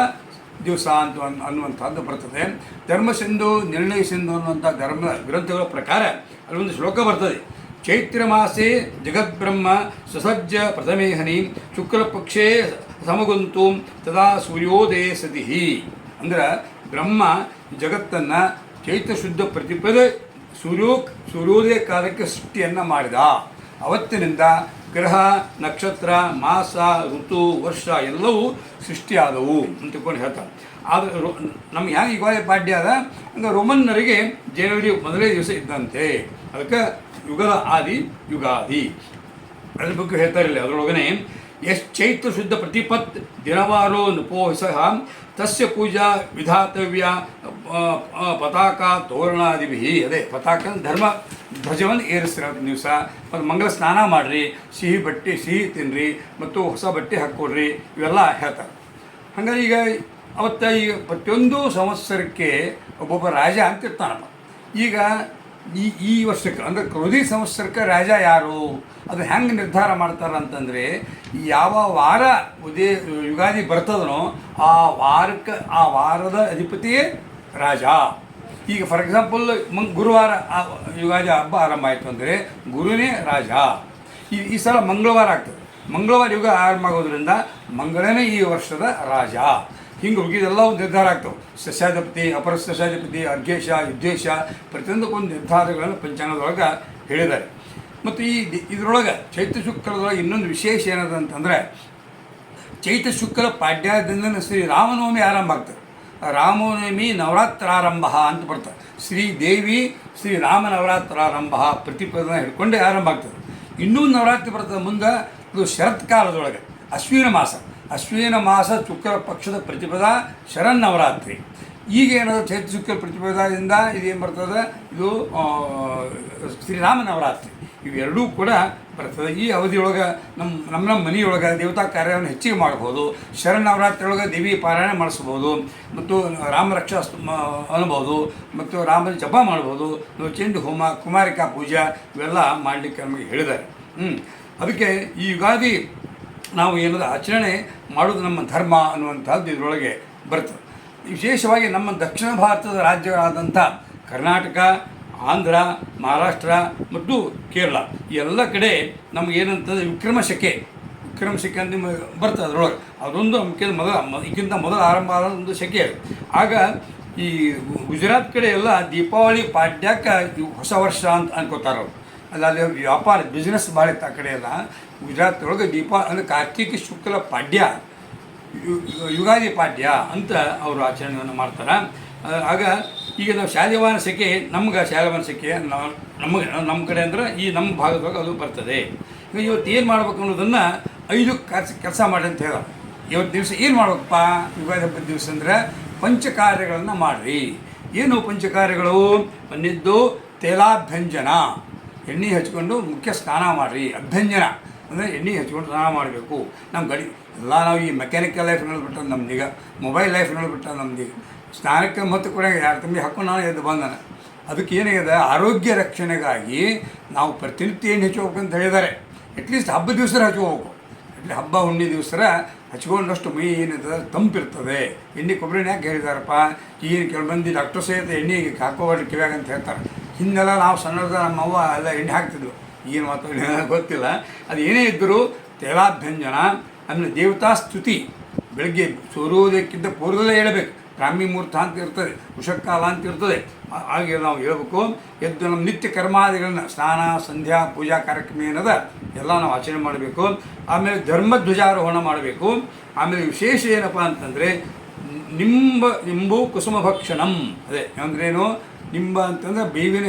ದಿವಸ ಅಂತ ಅನ್- ಅನ್ನುವಂಥದ್ದು ಬರ್ತದೆ. ಧರ್ಮಸಿಂಧು ನಿರ್ಣಯ ಸಿಂಧು ಅನ್ನುವಂಥ ಧರ್ಮ ಗ್ರಂಥಗಳ ಪ್ರಕಾರ ಅಲ್ಲೊಂದು ಶ್ಲೋಕ ಬರ್ತದೆ. ಚೈತ್ರ ಮಾಸೆ ಜಗದ್ಬ್ರಹ್ಮ ಸುಸಜ್ಜ ಪ್ರಥಮೇಹನಿ, ಶುಕ್ಲಪಕ್ಷೇ ಸಮಗುಂತು, ತದಾ ಸೂರ್ಯೋದಯ ಸತಿ ಅಂದ್ರೆ ಬ್ರಹ್ಮ ಜಗತ್ತನ್ನು ಚೈತ್ರ ಶುದ್ಧ ಪ್ರತಿಪದ ಸೂರ್ಯೋ, ಸೂರ್ಯೋದಯ ಕಾಲಕ್ಕೆ ಸೃಷ್ಟಿಯನ್ನು ಮಾಡಿದ. ಅವತ್ತಿನಿಂದ ಗ್ರಹ, ನಕ್ಷತ್ರ, ಮಾಸ, ಋತು, ವರ್ಷ ಎಲ್ಲವೂ ಸೃಷ್ಟಿಯಾದವು ಅಂತ ತಿಳ್ಕೊಂಡು ಹೇಳ್ತಾರೆ. ಆದರೆ ನಮ್ಗೆ ಹ್ಯಾಂಗೆ ಯುಗಾದಿ ಪಾಡ್ಯ ಅದ? ಹಂಗೆ ರೋಮನ್ನರಿಗೆ ಜನವರಿ ಮೊದಲನೇ ದಿವಸ ಇದ್ದಂತೆ. ಅದಕ್ಕೆ ಯುಗದ ಆದಿ, ಯುಗಾದಿ. ಅದ್ರ ಬಗ್ಗೆ ಹೇಳ್ತಾ ಇರಲಿಲ್ಲ ಅದರೊಳಗನೆ ಎಷ್ಟು ಚೈತ್ರ ಶುದ್ಧ ಪ್ರತಿಪತ್ ದಿನವಾರೋ ನೃಪೋಹಿಸಃ ತಸ್ಯ ಪೂಜಾ ವಿಧಾತವ್ಯ ಪತಾಕ ತೋರಣಾದಿಭಿ ಅದೇ ಪತಾಕ ಧರ್ಮ ಧ್ವಜವನ್ನು ಏರಿಸ್ತಿರೋ ದಿವಸ ಮತ್ತು ಮಂಗಲ ಸ್ನಾನ ಮಾಡಿರಿ, ಸಿಹಿ ಬಟ್ಟೆ, ಸಿಹಿ ತಿನ್ನಿರಿ ಮತ್ತು ಹೊಸ ಬಟ್ಟೆ ಹಾಕ್ಕೊಡ್ರಿ, ಇವೆಲ್ಲ ಹೇಳ್ತಾರೆ. ಹಾಗಾಗಿ ಈಗ ಅವತ್ತ ಈಗ ಪ್ರತಿಯೊಂದು ಸಂವತ್ಸರಕ್ಕೆ ಒಬ್ಬೊಬ್ಬ ರಾಜ ಅಂತ ಇರ್ತಾನಪ್ಪ ಈಗ ಈ ಈ ವರ್ಷಕ್ಕೆ, ಅಂದರೆ ಕ್ರೋಧಿ ಸಂವತ್ಸರಕ್ಕೆ ರಾಜ ಯಾರು? ಅದು ಹೆಂಗೆ ನಿರ್ಧಾರ ಮಾಡ್ತಾರೆ ಅಂತಂದರೆ, ಯಾವ ವಾರ ಉದಯ, ಯುಗಾದಿ ಬರ್ತದನೋ ಆ ವಾರಕ್ಕೆ, ಆ ವಾರದ ಅಧಿಪತಿಯೇ ರಾಜ. ಈಗ ಫಾರ್ ಎಕ್ಸಾಂಪಲ್ ಮಂಗ್ ಗುರುವಾರ ಯುಗಾದಿ ಹಬ್ಬ ಆರಂಭ ಆಯಿತು ಅಂದರೆ ಗುರುನೇ ರಾಜ. ಈ ಈ ಸಲ ಮಂಗಳವಾರ ಆಗ್ತದೆ. ಮಂಗಳವಾರ ಯುಗ ಆರಂಭ ಆಗೋದ್ರಿಂದ ಮಂಗಳನೇ ಈ ವರ್ಷದ ರಾಜ. ಹಿಂಗೆ ಉಳಿದೆಲ್ಲ ಒಂದು ನಿರ್ಧಾರ ಆಗ್ತವೆ. ಸಸ್ಯಾಧಿಪತಿ, ಅಪರ ಸಸ್ಯಾಧಿಪತಿ, ಅರ್ಘೇಶ ಉದ್ದೇಶ ಪ್ರತಿಯೊಂದಕ್ಕೊಂದು ನಿರ್ಧಾರಗಳನ್ನು ಪಂಚಾಂಗದೊಳಗೆ ಹೇಳಿದ್ದಾರೆ. ಮತ್ತು ಈ ಇದರೊಳಗೆ ಚೈತ್ರ ಶುಕ್ರದೊಳಗೆ ಇನ್ನೊಂದು ವಿಶೇಷ ಏನದ ಅಂತಂದರೆ ಚೈತ್ರ ಶುಕ್ರ ಶ್ರೀ ರಾಮನವಮಿ ಆರಂಭ ಆಗ್ತದೆ. ರಾಮನವಮಿ ನವರಾತ್ರಾರಂಭ ಅಂತ ಬರ್ತಾರೆ ಶ್ರೀ ದೇವಿ, ಶ್ರೀ ರಾಮ ನವರಾತ್ರಾರಂಭ ಪ್ರತಿಪದನ ಹಿಡ್ಕೊಂಡೇ ಆರಂಭ ಆಗ್ತದೆ. ಇನ್ನೂ ನವರಾತ್ರಿ ಬರ್ತದೆ ಮುಂದೆ, ಇದು ಶರತ್ಕಾಲದೊಳಗೆ ಅಶ್ವಿನ ಮಾಸ. ಅಶ್ವಿನ ಮಾಸ ಶುಕ್ರ ಪಕ್ಷದ ಪ್ರತಿಪದ ಶರನ್ನವರಾತ್ರಿ ಈಗ ಏನದು ಚೈತ್ರ ಶುಕ್ರ ಪ್ರತಿಪದದಿಂದ ಇದೇನು ಬರ್ತದೆ? ಇದು ಶ್ರೀರಾಮ ನವರಾತ್ರಿ. ಇವೆರಡೂ ಕೂಡ ಬರ್ತದೆ. ಈ ಅವಧಿಯೊಳಗೆ ನಮ್ಮ ನಮ್ಮ ನಮ್ಮ ಮನೆಯೊಳಗೆ ದೇವತಾ ಕಾರ್ಯವನ್ನು ಹೆಚ್ಚಿಗೆ ಮಾಡ್ಬೋದು. ಶರನ್ನವರಾತ್ರಿ ಒಳಗೆ ದೇವಿ ಪಾರಾಯಣ ಮಾಡಿಸ್ಬೋದು. ಮತ್ತು ರಾಮ ರಕ್ಷಾ ಅನ್ಬೋದು. ಮತ್ತು ರಾಮನ ಜಪ ಮಾಡ್ಬೋದು. ಚೆಂಡು ಹೋಮ, ಕುಮಾರಿಕಾ ಪೂಜಾ ಇವೆಲ್ಲ ಮಾಡಲಿಕ್ಕೆ ನಮಗೆ ಹೇಳಿದ್ದಾರೆ. ಹ್ಞೂ ಅದಕ್ಕೆ ಈ ಯುಗಾದಿ ನಾವು ಏನದ ಆಚರಣೆ ಮಾಡೋದು ನಮ್ಮ ಧರ್ಮ ಅನ್ನುವಂಥದ್ದು ಇದರೊಳಗೆ ಬರ್ತದೆ. ವಿಶೇಷವಾಗಿ ನಮ್ಮ ದಕ್ಷಿಣ ಭಾರತದ ರಾಜ್ಯಗಳಾದಂಥ ಕರ್ನಾಟಕ ಆಂಧ್ರ, ಮಹಾರಾಷ್ಟ್ರ, ಮತ್ತು ಕೇರಳ. ಎಲ್ಲ ಕಡೆ ನಮಗೇನಂತಂದ್ರೆ ವಿಕ್ರಮ ಶಕೆ ವಿಕ್ರಮ ಶಕೆ ಅಂತ ಬರ್ತದೆ ಅದರೊಳಗೆ. ಅದೊಂದು ಮುಖ್ಯ ಮೊದಲ ಇದಕ್ಕಿಂತ ಮೊದಲು ಆರಂಭ ಆದ ಒಂದು ಶಕೆ ಆಗ ಈ ಗುಜರಾತ್ ಕಡೆ ಎಲ್ಲ ದೀಪಾವಳಿ ಪಾಡ್ಯಕ್ಕೆ ಇವು ಹೊಸ ವರ್ಷ ಅಂತ ಅನ್ಕೋತಾರೆ ಅವರು. ಅಲ್ಲ ವ್ಯಾಪಾರ ಬಿಸ್ನೆಸ್ ಭಾಳ ಇತ್ತು ಆ ಕಡೆ ಎಲ್ಲ. ಗುಜರಾತ್ ಒಳಗೆ ದೀಪಾ, ಅಂದರೆ ಕಾರ್ತಿಕ ಶುಕ್ಲ ಪಾಡ್ಯ ಯುಗಾದಿ ಪಾಡ್ಯ ಅಂತ ಅವರು ಆಚರಣೆಯನ್ನು ಮಾಡ್ತಾರೆ. ಆಗ ಈಗ ನಾವು ಶಾಲೆವಾನ ಸೆಕೆ ನಮ್ಗೆ ಶಾಲೆವಾನ ಸೆಕೆ ನಮಗೆ ನಮ್ಮ ಕಡೆ ಅಂದ್ರೆ ಈ ನಮ್ಮ ಭಾಗದೊಳಗೆ ಅದು ಬರ್ತದೆ. ಈಗ ಇವತ್ತು ಏನು ಮಾಡ್ಬೇಕು ಅನ್ನೋದನ್ನು ಐದು ಕೆಲಸ ಕೆಲಸ ಮಾಡಿ ಅಂತ ಹೇಳ ಇವತ್ತು ದಿವಸ ಏನು ಮಾಡ್ಬೇಕಪ್ಪ? ಯುಗಾದಿ ಹಬ್ಬದ ದಿವಸ ಅಂದರೆ ಪಂಚಕಾರ್ಯಗಳನ್ನು ಮಾಡಿರಿ. ಏನು ಪಂಚ ಕಾರ್ಯಗಳು ಬಂದಿದ್ದು ತೇಲಾಭ್ಯಂಜನ. ಎಣ್ಣೆ ಹಚ್ಕೊಂಡು ಮುಖ್ಯ ಸ್ನಾನ ಮಾಡಿರಿ. ಅಭ್ಯಂಜನ. ಅಂದರೆ ಎಣ್ಣೆ ಹಚ್ಕೊಂಡು ಸ್ನಾನ ಮಾಡಬೇಕು. ನಮ್ಮ ಗಡಿ, ಎಲ್ಲ ನಾವು ಈ ಮೆಕ್ಯಾನಿಕಲ್ ಲೈಫ್ನಲ್ಲಿ ಬಿಟ್ಟು ನಮ್ದೀಗ ಮೊಬೈಲ್ ಲೈಫ್ನಲ್ಲಿ ಬಿಟ್ಟು ನಮ್ದೀಗ. ಸ್ನಾನಕ್ಕೆ ಮತ್ತು ಕೂಡ ಯಾರು ತಂಬಿ ಹಾಕೊಂಡು ನಾನು ಎದ್ದು ಬಂದನ. ಅದಕ್ಕೆ ಏನಾಗಿದೆ ಆರೋಗ್ಯ ರಕ್ಷಣೆಗಾಗಿ ನಾವು ಪ್ರತಿನಿತ್ಯ ಏನು ಹಚ್ಕೋಬೇಕು ಅಂತ ಹೇಳಿದ್ದಾರೆ. ಅಟ್ಲೀಸ್ಟ್ ಹಬ್ಬದ ದಿವಸ ಹಚ್ಕೋಬೇಕು ಅಟ್ಲಿ ಹಬ್ಬ ಹುಣ್ಣಿ ದಿವಸ ಹಚ್ಕೊಂಡಷ್ಟು ಮೈ ಏನಿರ್ತದೆ ತಂಪಿರ್ತದೆ. ಎಣ್ಣೆ ಕೊಬ್ಬರಿ ಯಾಕೆ ಹೇಳಿದಾರಪ್ಪ? ಈಗಿನ ಕೆಲವು ಮಂದಿ ಡಾಕ್ಟರ್ ಸಹಿತ ಎಣ್ಣೆ ಹಾಕೋಬಾರ್ದು ಕಿವ್ಯಾಗ ಅಂತ ಹೇಳ್ತಾರೆ. ಹಿಂದೆಲ್ಲ ನಾವು ಸಣ್ಣದ ನಮ್ಮವ್ವ ಎಲ್ಲ ಎಣ್ಣೆ ಹಾಕ್ತಿದ್ವು ಏನು ಮಾತು ಗೊತ್ತಿಲ್ಲ. ಅದು ಏನೇ ಇದ್ದರೂ ತೇಲಾಭ್ಯಂಜನ ಅಂದರೆ ದೇವತಾ ಸ್ತುತಿ ಬೆಳಗ್ಗೆ ಸೂರ್ಯೋದಯಕ್ಕಿಂತ ಪೂರ್ವದಲ್ಲೇ ಹೇಳಬೇಕು. ಬ್ರಾಹ್ಮಿ ಮುಹೂರ್ತ ಅಂತ ಇರ್ತದೆ ಉಷಕ್ಕಾಲ ಅಂತ ಇರ್ತದೆ. ಹಾಗೆ ನಾವು ಹೇಳಬೇಕು, ಎದ್ದು ನಮ್ಮ ನಿತ್ಯ ಕರ್ಮಾದಿಗಳನ್ನ ಸ್ನಾನ, ಸಂಧ್ಯಾ, ಪೂಜಾ ಕಾರ್ಯಕ್ರಮ ಏನದ, ಎಲ್ಲ ನಾವು ಆಚರಣೆ ಮಾಡಬೇಕು. ಆಮೇಲೆ ಧರ್ಮಧ್ವಜಾರೋಹಣ ಮಾಡಬೇಕು. ಆಮೇಲೆ ವಿಶೇಷ ಏನಪ್ಪ ಅಂತಂದರೆ, ನಿಂಬ, ನಿಂಬು ಕುಸುಮ ಭಕ್ಷಣಂ. ಅದೇ ಅಂದ್ರೇನು ನಿಂಬ ಅಂತಂದ್ರೆ ಬೇವಿನ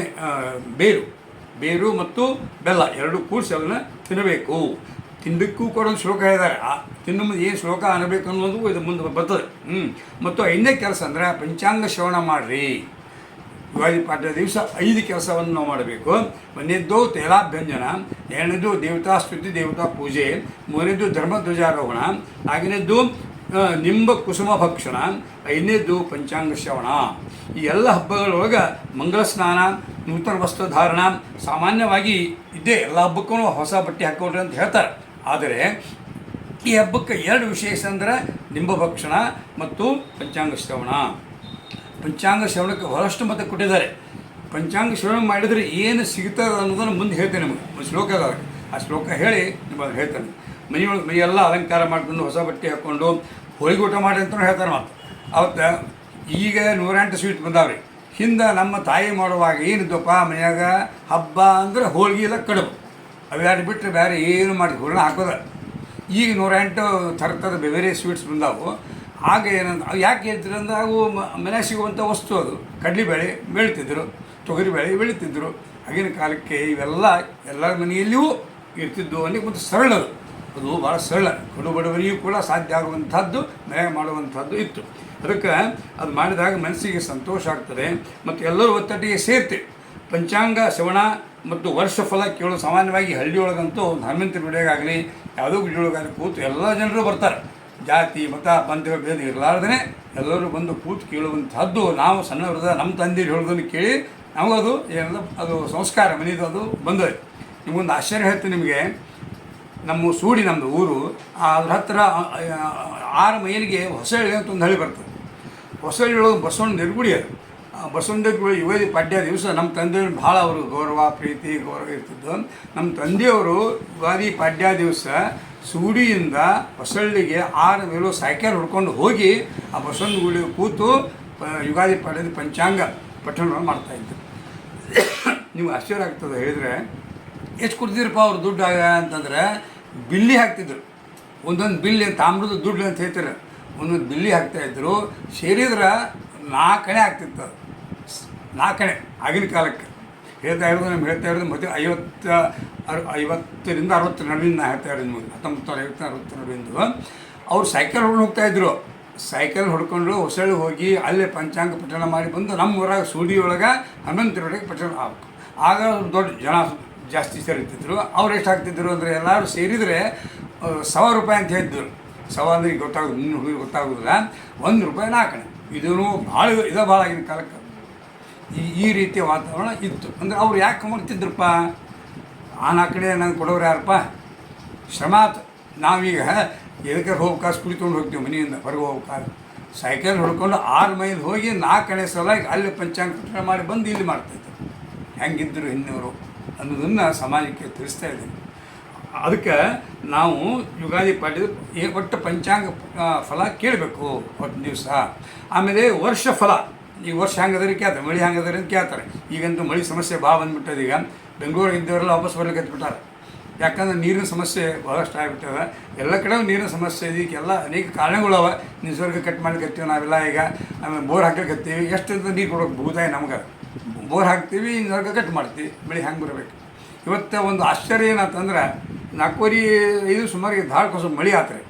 ಬೇರು. ಬೇರು ಮತ್ತು ಬೆಲ್ಲ, ಎರಡು ಕೂಡಿಸಿ ಅದನ್ನ ತಿನ್ನಬೇಕು. ತಿನ್ನಲಿಕ್ಕೂ ಕೂಡ ಒಂದು ಶ್ಲೋಕ ಹೇಳಿದ್ದಾರೆ. ಆ ತಿನ್ನು ಮುಂದೆ ಏನು ಶ್ಲೋಕ ಅನ್ನಬೇಕು ಅನ್ನೋದು ಇದು ಮುಂದೆ ಬರ್ತದೆ. ಹ್ಞೂ ಮತ್ತು ಐದನೇ ಕೆಲಸ ಅಂದರೆ ಪಂಚಾಂಗ ಶ್ರವಣ ಮಾಡಿರಿ. ಯುಗಾದಿ ಪಾಠ ದಿವಸ ಐದು ಕೆಲಸವನ್ನು ನಾವು ಮಾಡಬೇಕು. ಒಂದನೇದ್ದು ತೈಲಾಭ್ಯಂಜನ, ಎರಡನೇದು ದೇವತಾ ಸ್ತುತಿ ದೇವತಾ ಪೂಜೆ, ಮೂರನೇದು ಧರ್ಮಧ್ವಜಾರೋಹಣ ನಾಲ್ಕನೇದ್ದು ನಿಂಬ ಕುಸುಮ ಭಕ್ಷಣ ಐದನೇದ್ದು ಪಂಚಾಂಗ ಶ್ರವಣ. ಈ ಎಲ್ಲ ಹಬ್ಬಗಳೊಳಗೆ ಮಂಗಲ ಸ್ನಾನ, ನೂತನ ವಸ್ತ್ರಧಾರಣ ಸಾಮಾನ್ಯವಾಗಿ ಇದ್ದೇ ಎಲ್ಲ ಹಬ್ಬಕ್ಕೂ ಹೊಸ ಬಟ್ಟೆ ಹಾಕೊಂಡ್ರೆ ಅಂತ ಹೇಳ್ತಾರೆ. ಆದರೆ ಈ ಹಬ್ಬಕ್ಕೆ ಎರಡು ವಿಶೇಷ ಅಂದರೆ ನಿಂಬಭಕ್ಷಣ ಮತ್ತು ಪಂಚಾಂಗ ಶ್ರವಣ. ಪಂಚಾಂಗ ಶ್ರವಣಕ್ಕೆ ಬಹಳಷ್ಟು ಮತ ಕೊಟ್ಟಿದ್ದಾರೆ. ಪಂಚಾಂಗ ಶ್ರವಣ ಮಾಡಿದರೆ ಏನು ಸಿಗ್ತದೆ ಅನ್ನೋದನ್ನು ಮುಂದೆ ಹೇಳ್ತೇನೆ ನಿಮಗೆ. ಒಂದು ಶ್ಲೋಕ. ಆ ಶ್ಲೋಕ ಹೇಳಿ ನಿಮಗೆ ಹೇಳ್ತೇನೆ. ಮನೆಯೊಳಗೆ ಮೈಯೆಲ್ಲ ಅಲಂಕಾರ ಮಾಡಿಕೊಂಡು ಹೊಸ ಬಟ್ಟೆ ಹಾಕ್ಕೊಂಡು ಹೋಳಿಗೆ ಊಟ ಮಾಡಿ ಅಂತ ಹೇಳ್ತಾರೆ ಮಾತು. ಅವತ್ತು ಈಗ ನೂರೆಂಟು ಸ್ವೀಟ್ ಬಂದಾವ್ರಿ. ಹಿಂದೆ ನಮ್ಮ ತಾಯಿ ಮಾಡುವಾಗ ಏನಿದ್ದಪ್ಪ ಮನೆಯಾಗ ಹಬ್ಬ ಅಂದ್ರೆ ಹೋಳಿಗೆ ಇಲ್ಲ ಕಡುಬು. ಅವೆರಡು ಬಿಟ್ಟರೆ ಬೇರೆ ಏನು ಮಾಡಿ ಹೂರಣ ಹಾಕೋದ. ಈಗ ನೂರೆಂಟು ಥರ ಥರದ ಬೇರೆ ಸ್ವೀಟ್ಸ್ ಬಂದಾವು. ಆಗ ಏನಂದ್ರೆ ಅವು ಯಾಕೆ ಹೇಳ್ತಿದ್ರು ಅಂದ್ರೆ ಅವು ಮನೆ ಸಿಗುವಂಥ ವಸ್ತು ಅದು. ಕಡಲೆಬೇಳೆ ಬೆಳಿತಿದ್ರು, ತೊಗರಿಬೇಳೆ ಬೆಳಿತಿದ್ರು. ಆಗಿನ ಕಾಲಕ್ಕೆ ಇವೆಲ್ಲ ಎಲ್ಲರ ಮನೆಯಲ್ಲಿಯೂ ಇರ್ತಿದ್ದು ಅನ್ನಿ ಒಂದು ಸರಳ ಅದು. ಭಾಳ ಸರಳ. ಕಡು ಬಡವರಿಗೂ ಕೂಡ ಸಾಧ್ಯ ಆಗುವಂಥದ್ದು ಮನೆ ಮಾಡುವಂಥದ್ದು ಇತ್ತು. ಅದಕ್ಕೆ ಅದು ಮಾಡಿದಾಗ ಮನಸ್ಸಿಗೆ ಸಂತೋಷ ಆಗ್ತದೆ, ಮತ್ತು ಎಲ್ಲರೂ ಒತ್ತಟ್ಟಿಗೆ ಸೇರ್ತೀವಿ ಪಂಚಾಂಗ, ಶ್ರವಣ ಮತ್ತು ವರ್ಷ ಫಲ ಕೇಳೋ ಸಾಮಾನ್ಯವಾಗಿ ಹಳ್ಳಿಯೊಳಗಂತೂ ಹನುಮಂತ ಗುಡಿಯಾಗಲಿ ಯಾವುದೋ ಗುಡಿಯೊಳಗಾಗಲಿ ಕೂತು ಎಲ್ಲ ಜನರು ಬರ್ತಾರೆ. ಜಾತಿ, ಮತ, ಬಂಧು, ಭೇದ ಇರಲಾರ್ದೇ ಎಲ್ಲರೂ ಬಂದು ಕೂತು ಕೇಳುವಂಥದ್ದು ನಾವು ಸಣ್ಣವ್ರದ ನಮ್ಮ ತಂದೆ ಹೇಳೋದನ್ನು ಕೇಳಿ ನಮಗದು ಏನಲ್ಲ ಅದು ಸಂಸ್ಕಾರ ಮನೆಯದು ಅದು ಬಂದದೆ. ನಿಮಗೊಂದು ಆಶ್ಚರ್ಯ ಹೇಳ್ತೀನಿ ನಿಮಗೆ. ನಮ್ಮ ಸೂಡಿ ನಮ್ಮದು ಊರು, ಅದ್ರ ಹತ್ತಿರ ಆರು ಮೈಲಿಗೆ ಹೊಸಹಳ್ಳಿ ಅಂತ ಒಂದು ಹಳ್ಳಿ ಬರ್ತದೆ. ಹೊಸಹಳ್ಳಿ ಒಳಗೆ ಬಸವಣ್ಣ ನಿರ್ಗುಡಿ ಅದು. ಆ ಬಸವಣ್ಣ ನಿರ್ಗುಡಿ ಯುಗಾದಿ ಪಾಡ್ಯ ದಿವಸ ನಮ್ಮ ತಂದೆ ಭಾಳ ಅವರು ಗೌರವ, ಪ್ರೀತಿ, ಗೌರವ ಇರ್ತಿದ್ದು. ನಮ್ಮ ತಂದೆಯವರು ಯುಗಾದಿ ಪಾಡ್ಯ ದಿವಸ ಸೂಡಿಯಿಂದ ಹೊಸಳ್ಳಿಗೆ ಆರು ಮೇಲೂ ಸೈಕಲ್ ಹುಡ್ಕೊಂಡು ಹೋಗಿ ಆ ಬಸವಣ್ಣ ಗುಡಿ ಕೂತು ಯುಗಾದಿ ಪಾಡ್ಯದ ಪಂಚಾಂಗ ಪಠಣವನ್ನು ಮಾಡ್ತಾಯಿದ್ರು ನೀವು ಆಶ್ಚರ್ಯ ಆಗ್ತದೆ ಹೇಳಿದರೆ, ಎಷ್ಟು ಕೊಡ್ತಿದ್ರಪ್ಪ ಅವ್ರು ದುಡ್ಡು ಆಗ ಅಂತಂದ್ರೆ ಬಿಲ್ಲಿ ಹಾಕ್ತಿದ್ರು. ಒಂದೊಂದು ಬಿಲ್ಲಿ ತಾಮ್ರದ ದುಡ್ಡು ಅಂತ ಹೇಳ್ತಾರೆ. ಒಂದೊಂದು ಬಿಲ್ಲಿ ಹಾಕ್ತಾಯಿದ್ರು ಸೇರಿದ್ರೆ ನಾಲ್ಕನೇ ಆಗ್ತಿತ್ತು ಅದು. ನಾಲ್ಕಣೆ ಆಗಿನ ಕಾಲಕ್ಕೆ. ಹೇಳ್ತಾ ಇರೋದು ನಮ್ಗೆ ಹೇಳ್ತಾ ಇರೋದು ಮತ್ತೆ ಐವತ್ತ ಅರ್ ಐವತ್ತರಿಂದ ಅರವತ್ತರ ನಡುವಿನ ನಾ ಹೇಳ್ತಾ ಇರೋದು ನಿಮಗೆ. ಹತ್ತೊಂಬತ್ತು ಸಾವಿರ ಐವತ್ತು ಅರವತ್ತು ನಡುವಿಂದು. ಅವ್ರು ಸೈಕಲ್ ಹೊಡ್ಕೊಂಡು ಹೋಗ್ತಾಯಿದ್ರು ಸೈಕಲ್ ಹೊಡ್ಕೊಂಡು ಹೊಸಳು ಹೋಗಿ ಅಲ್ಲೇ ಪಂಚಾಂಗ ಪಠಣ ಮಾಡಿ ಬಂದು ನಮ್ಮ ಊರಾಗ ಸೂಡಿ ಒಳಗೆ ಹನುಮಂತರೊಳಗೆ ಆಗಬೇಕು. ಆಗ ದೊಡ್ಡ ಜನ ಜಾಸ್ತಿ ಸೇರಿರ್ತಿದ್ರು ಅವ್ರು ಎಷ್ಟು ಆಗ್ತಿದ್ರು ಅಂದರೆ ಎಲ್ಲರೂ ಸೇರಿದರೆ ಸಾವಿರ ರೂಪಾಯಿ ಅಂತ ಹೇಳಿದ್ರು. ಸವಾ ಅಂದ್ರೆ ಗೊತ್ತಾಗೋದು ಇನ್ನು ಹುಡುಗರು ಗೊತ್ತಾಗೋದಿಲ್ಲ. ಒಂದು ರೂಪಾಯಿ ನಾಲ್ಕಣೆ ಇದೂ ಭಾಳ, ಇದು ಭಾಳ ಆಗಿನ ಕಾಲಕ್ಕೆ. ಈ ಈ ರೀತಿಯ ವಾತಾವರಣ ಇತ್ತು. ಅಂದರೆ ಅವ್ರು ಯಾಕೆ ಮಾಡ್ತಿದ್ರಪ್ಪ ಆ ಕಡೆ ನಂಗೆ ಕೊಡೋರು ಯಾರಪ್ಪ? ಶ್ರಮ ಆತು. ನಾವೀಗ ಎದಕ್ಕೆ ಹೋಗ್ಬೇಕಾದ್ರೆ ಕುಳಿತುಕೊಂಡು ಹೋಗ್ತೀವಿ ಮನೆಯಿಂದ, ಹೊರಗೆ ಹೋಗ್ಬೇಕಾದ್ರೆ ಸೈಕಲ್ ಹೊಡ್ಕೊಂಡು ಆರು ಮೈಲ್ ಹೋಗಿ ನಾಲ್ಕನೇ ಸಲ ಅಲ್ಲಿ ಪಂಚಾಂಗ ಪಠಣ ಮಾಡಿ ಬಂದು ಇಲ್ಲಿ ಮಾಡ್ತಾಯಿದ್ರು ಹೆಂಗಿದ್ದರು ಹಿಂದಿನವರು ಅನ್ನೋದನ್ನು ಸಮಾಜಕ್ಕೆ ತಿಳಿಸ್ತಾ ಇದ್ದೀನಿ. ಅದಕ್ಕೆ ನಾವು ಯುಗಾದಿ ಪಾಠ ಏ- ಒಟ್ಟು ಪಂಚಾಂಗ ಫಲ ಕೇಳಬೇಕು, ಒಟ್ಟು ದಿವಸ. ಆಮೇಲೆ ವರ್ಷ ಫಲ. ಈ ವರ್ಷ ಹೆಂಗದ್ರಿ ಕೇಳ್ತಾರೆ, ಮಳೆ ಹೆಂಗದ್ರಿ ಅಂತ ಕೇಳ್ತಾರೆ. ಈಗಂತೂ ಮಳೆ ಸಮಸ್ಯೆ ಭಾಳ ಬಂದ್ಬಿಟ್ಟದ ಈಗ. ಬೆಂಗಳೂರಿಗೆ ಇದ್ದವರೆಲ್ಲ ವಾಪಸ್ ಬರ್ಲಿಕ್ಕೆ ಹತ್ಬಿಟ್ಟಾರೆ ಯಾಕಂದ್ರೆ ನೀರಿನ ಸಮಸ್ಯೆ ಭಾಳಷ್ಟು ಆಗ್ಬಿಟ್ಟಿದೆ. ಎಲ್ಲ ಕಡೆ ನೀರಿನ ಸಮಸ್ಯೆ ಇದೆ. ಈಗೆಲ್ಲ ಅನೇಕ ಕಾರಣಗಳವ ನಿಸರ್ಗ ಕಟ್ ಮಾಡ್ಲಿಕ್ಕೆ ನಾವೆಲ್ಲ ಈಗ. ಆಮೇಲೆ ಬೋರ್ ಹಾಕ್ಲಿಕ್ಕೆ ಎಷ್ಟು ಅಂತ ನೀರು ಕೊಡೋಕೆ ಬಹುದಾಯ ನಮ್ಗೆ ಬೋರ್ ಹಾಕ್ತೀವಿ, ನಿಸರ್ಗ ಕಟ್ ಮಾಡ್ತೀವಿ. ಬೆಳೆ ಹ್ಯಾಂಗೆ ಬರಬೇಕು. ಇವತ್ತು ಒಂದು ಆಶ್ಚರ್ಯ ಏನಂತಂದ್ರೆ, ನಾಲ್ಕೂವರೆ, ಐದು ಸುಮಾರಿಗೆ ಧಾಳ ಕೊಸ ಮಳೆ ಆತ್ರಿ.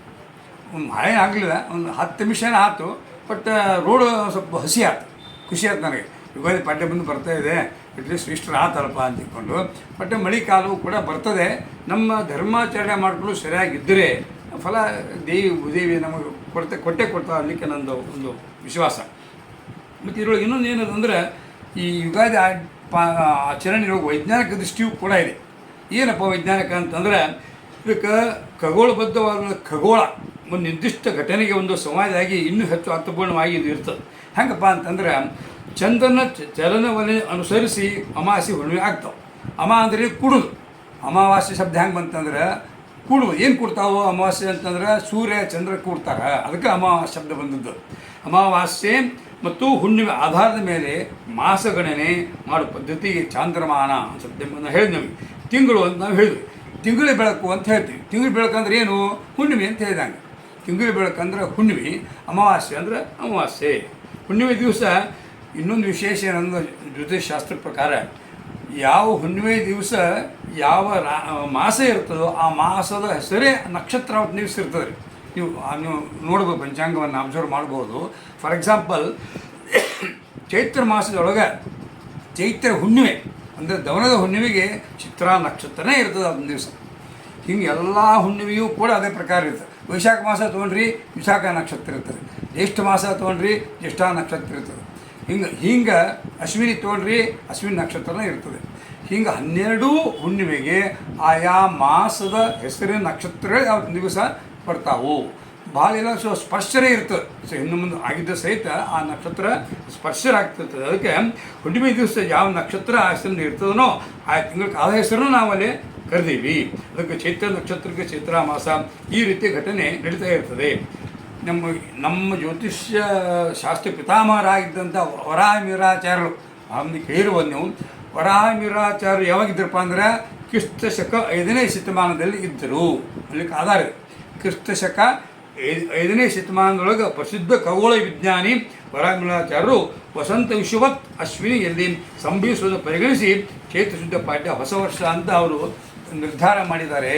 ಒಂದು ಮಳೆ ಆಗಲಿಲ್ಲ. ಒಂದು ಹತ್ತು ನಿಮಿಷನೇ ಆಯ್ತು ಬಟ್, ರೋಡ್ ಸ್ವಲ್ಪ ಹಸಿ ಆಯ್ತು ಖುಷಿ ಆಯ್ತು ನನಗೆ. ಯುಗಾದಿ ಪಠ್ಯ ಬಂದು ಬರ್ತಾ ಇದೆ. ಅಟ್ಲೀಸ್ಟ್ ಇಷ್ಟರ ಆತರಪ್ಪ ಅಂತ ಇಟ್ಕೊಂಡು ಪಠ್ಯ ಮಳೆ ಕಾಲವು ಕೂಡ ಬರ್ತದೆ. ನಮ್ಮ ಧರ್ಮಾಚರಣೆ ಮಾಡಿಕೊಂಡು ಸರಿಯಾಗಿದ್ದರೆ ಫಲ ದೇವಿ, ಭೂದೇವಿ ನಮಗೆ ಕೊಡ್ತೆ ಕೊಟ್ಟೆ ಕೊಡ್ತಾ ಅನ್ನಲಿಕ್ಕೆ ನನ್ನದು ಒಂದು ವಿಶ್ವಾಸ. ಮತ್ತು ಇದರೊಳಗೆ ಇನ್ನೊಂದು ಏನದಂದ್ರೆ ಈ ಯುಗಾದಿ ಆ- ಪಾ- ಆಚರಣೆಯೊಳಗೆ ವೈಜ್ಞಾನಿಕ ದೃಷ್ಟಿಯೂ ಕೂಡ ಇದೆ. ಏನಪ್ಪ ವೈಜ್ಞಾನಿಕ ಅಂತಂದ್ರೆ ಇದಕ್ಕೆ ಖಗೋಳಬದ್ಧವಾದ ಖಗೋಳ, ಒಂದು ನಿರ್ದಿಷ್ಟ ಘಟನೆಗೆ ಒಂದು ಸಮಾಜವಾಗಿ ಇನ್ನೂ ಹೆಚ್ಚು ಅರ್ಥಪೂರ್ಣವಾಗಿ ಇದು ಇರ್ತದೆ. ಹೆಂಗಪ್ಪ ಅಂತಂದ್ರೆ ಚಂದ್ರನ ಚ- ಚಲನವಲನೆ ಅನುಸರಿಸಿ ಅಮಾವಾಸ್ಯೆ ಹುಣ್ಣಿಮೆ ಆಗ್ತಾವೆ. ಅಮ ಅಂದರೆ ಕುಡುದು. ಅಮಾವಾಸ್ಯೆ ಶಬ್ದ ಹೆಂಗೆ ಬಂತಂದ್ರೆ ಕೂಡುವುದು ಏನು ಕೂಡ್ತಾವೋ ಅಮಾವಾಸ್ಯೆ ಅಂತಂದ್ರೆ, ಸೂರ್ಯ ಚಂದ್ರ ಕೂಡ್ತಾರೆ. ಅದಕ್ಕೆ ಅಮಾವಾಸ್ಯ ಶಬ್ದ ಬಂದದ್ದು. ಅಮಾವಾಸ್ಯೆ ಮತ್ತು ಹುಣ್ಣಿಮೆ ಆಧಾರದ ಮೇಲೆ ಮಾಸಗಣನೆ ಮಾಡೋ ಪದ್ಧತಿ ಚಾಂದ್ರಮಾನ ಅಂತ ಹೇಳಿದ್ ನಮಗೆ. ತಿಂಗಳು ಅಂತ ನಾವು ಹೇಳಿದ್ವಿ. ತಿಂಗಳ ಬೆಳಕು ಅಂತ ಹೇಳ್ತೀವಿ. ತಿಂಗಳ ಬೆಳಕು ಅಂದ್ರೆ ಏನು? ಹುಣ್ಣಿಮೆ ಅಂತ ಹೇಳಿದಂಗೆ. ತಿಂಗಳ ಬೆಳಕು ಅಂದ್ರೆ ಹುಣ್ಣಿಮೆ, ಅಮಾವಾಸ್ಯೆ ಅಂದ್ರೆ ಅಮಾವಾಸ್ಯೆ. ಹುಣ್ಣಿಮೆ ದಿವಸ ಇನ್ನೊಂದು ವಿಶೇಷ ಏನಂದ್ರೆ ಜ್ಯೋತಿಷಾಸ್ತ್ರ ಪ್ರಕಾರ ಯಾವ ಹುಣ್ಣಿಮೆ ದಿವಸ ಯಾವ ರಾ, ಮಾಸ ಇರ್ತದೋ ಆ ಮಾಸದ ಹೆಸರೇ ನಕ್ಷತ್ರ ದಿವಸ ಇರ್ತದೆ ರೀ ನೀವು ನೀವು ನೋಡ್ಬೋದು, ಪಂಚಾಂಗವನ್ನು ಅಬ್ಸರ್ವ್ ಮಾಡ್ಬೋದು. ಫಾರ್ ಎಕ್ಸಾಂಪಲ್ ಚೈತ್ರ ಮಾಸದೊಳಗೆ ಚೈತ್ರ ಹುಣ್ಣಿಮೆ, ಅಂದರೆ ದವನದ ಹುಣ್ಣಿಮೆಗೆ ಚಿತ್ರ ನಕ್ಷತ್ರನೇ ಇರ್ತದೆ ಅದೊಂದು ದಿವಸ. ಹಿಂಗೆ ಎಲ್ಲ ಹುಣ್ಣಿಮೆಯೂ ಕೂಡ ಅದೇ ಪ್ರಕಾರ ಇರ್ತದೆ. ವೈಶಾಖ ಮಾಸ ತೊಗೊಂಡ್ರಿ ವಿಶಾಖ ನಕ್ಷತ್ರ ಇರ್ತದೆ. ಜ್ಯೇಷ್ಠ ಮಾಸ ತೊಗೊಂಡ್ರಿ ಜ್ಯೇಷ್ಠ ನಕ್ಷತ್ರ ಇರ್ತದೆ. ಹಿಂಗೆ ಹಿಂಗೆ ಅಶ್ವಿನಿ ತೊಗೊಂಡ್ರಿ ಅಶ್ವಿನಿ ನಕ್ಷತ್ರನೇ ಇರ್ತದೆ. ಹಿಂಗೆ ಹನ್ನೆರಡೂ ಹುಣ್ಣಿಮೆಗೆ ಆಯಾ ಮಾಸದ ಹೆಸರಿನ ನಕ್ಷತ್ರ ಅವತ್ತು ದಿವಸ ಬರ್ತಾವು. ಭಾಳ ಎಲ್ಲ ಸೊ ಸ್ಪರ್ಶರೇ ಇರ್ತದೆ. ಸೊ ಇನ್ನು ಮುಂದೆ ಆಗಿದ್ದ ಸಹಿತ ಆ ನಕ್ಷತ್ರ ಸ್ಪರ್ಶರಾಗ್ತಿರ್ತದೆ. ಅದಕ್ಕೆ ಹುಣ್ಣಿಮೆ ದಿವಸ ಯಾವ ನಕ್ಷತ್ರ ಹೆಸರಿನ ಇರ್ತದನೋ ಆ ತಿಂಗಳಿಗೆ ಆ ಹೆಸರನ್ನು ನಾವಲ್ಲಿ ಕರೆದೀವಿ. ಅದಕ್ಕೆ ಚೈತ್ರ ನಕ್ಷತ್ರಕ್ಕೆ ಚೈತ್ರ ಮಾಸ ಈ ರೀತಿ ಘಟನೆ ನಡೀತಾ ಇರ್ತದೆ. ನಮ್ಮ ನಮ್ಮ ಜ್ಯೋತಿಷ್ಯ ಶಾಸ್ತ್ರ ಪಿತಾಮಹರಾಗಿದ್ದಂಥ ವರಾಮಿರಾಚಾರ್ಯರು ಅವನಿಗೆ ನೀವು ವರಾಮಿರಾಚಾರ್ಯರು ಯಾವಾಗಿದ್ದರಪ್ಪ ಅಂದ್ರೆ ಕ್ರಿಸ್ತ ಶಕ ಐದನೇ ಶತಮಾನದಲ್ಲಿ ಇದ್ದರು. ಅಲ್ಲಿಗೆ ಆಧಾರ ಇದೆ. ಕ್ರಿಸ್ತ ಶಕ ಐದ್ ಐದನೇ ಶತಮಾನದೊಳಗೆ ಪ್ರಸಿದ್ಧ ಖಗೋಳ ವಿಜ್ಞಾನಿ ವರಾಮಿರಾಚಾರ್ಯರು ವಸಂತ ವಿಶ್ವವತ್ ಅಶ್ವಿನಿಯಲ್ಲಿ ಸಂಭವಿಸುವುದನ್ನು ಪರಿಗಣಿಸಿ ಕ್ಷೇತ್ರ ಶುದ್ಧ ಪಾಠ್ಯ ಹೊಸ ವರ್ಷ ಅಂತ ಅವರು ನಿರ್ಧಾರ ಮಾಡಿದ್ದಾರೆ.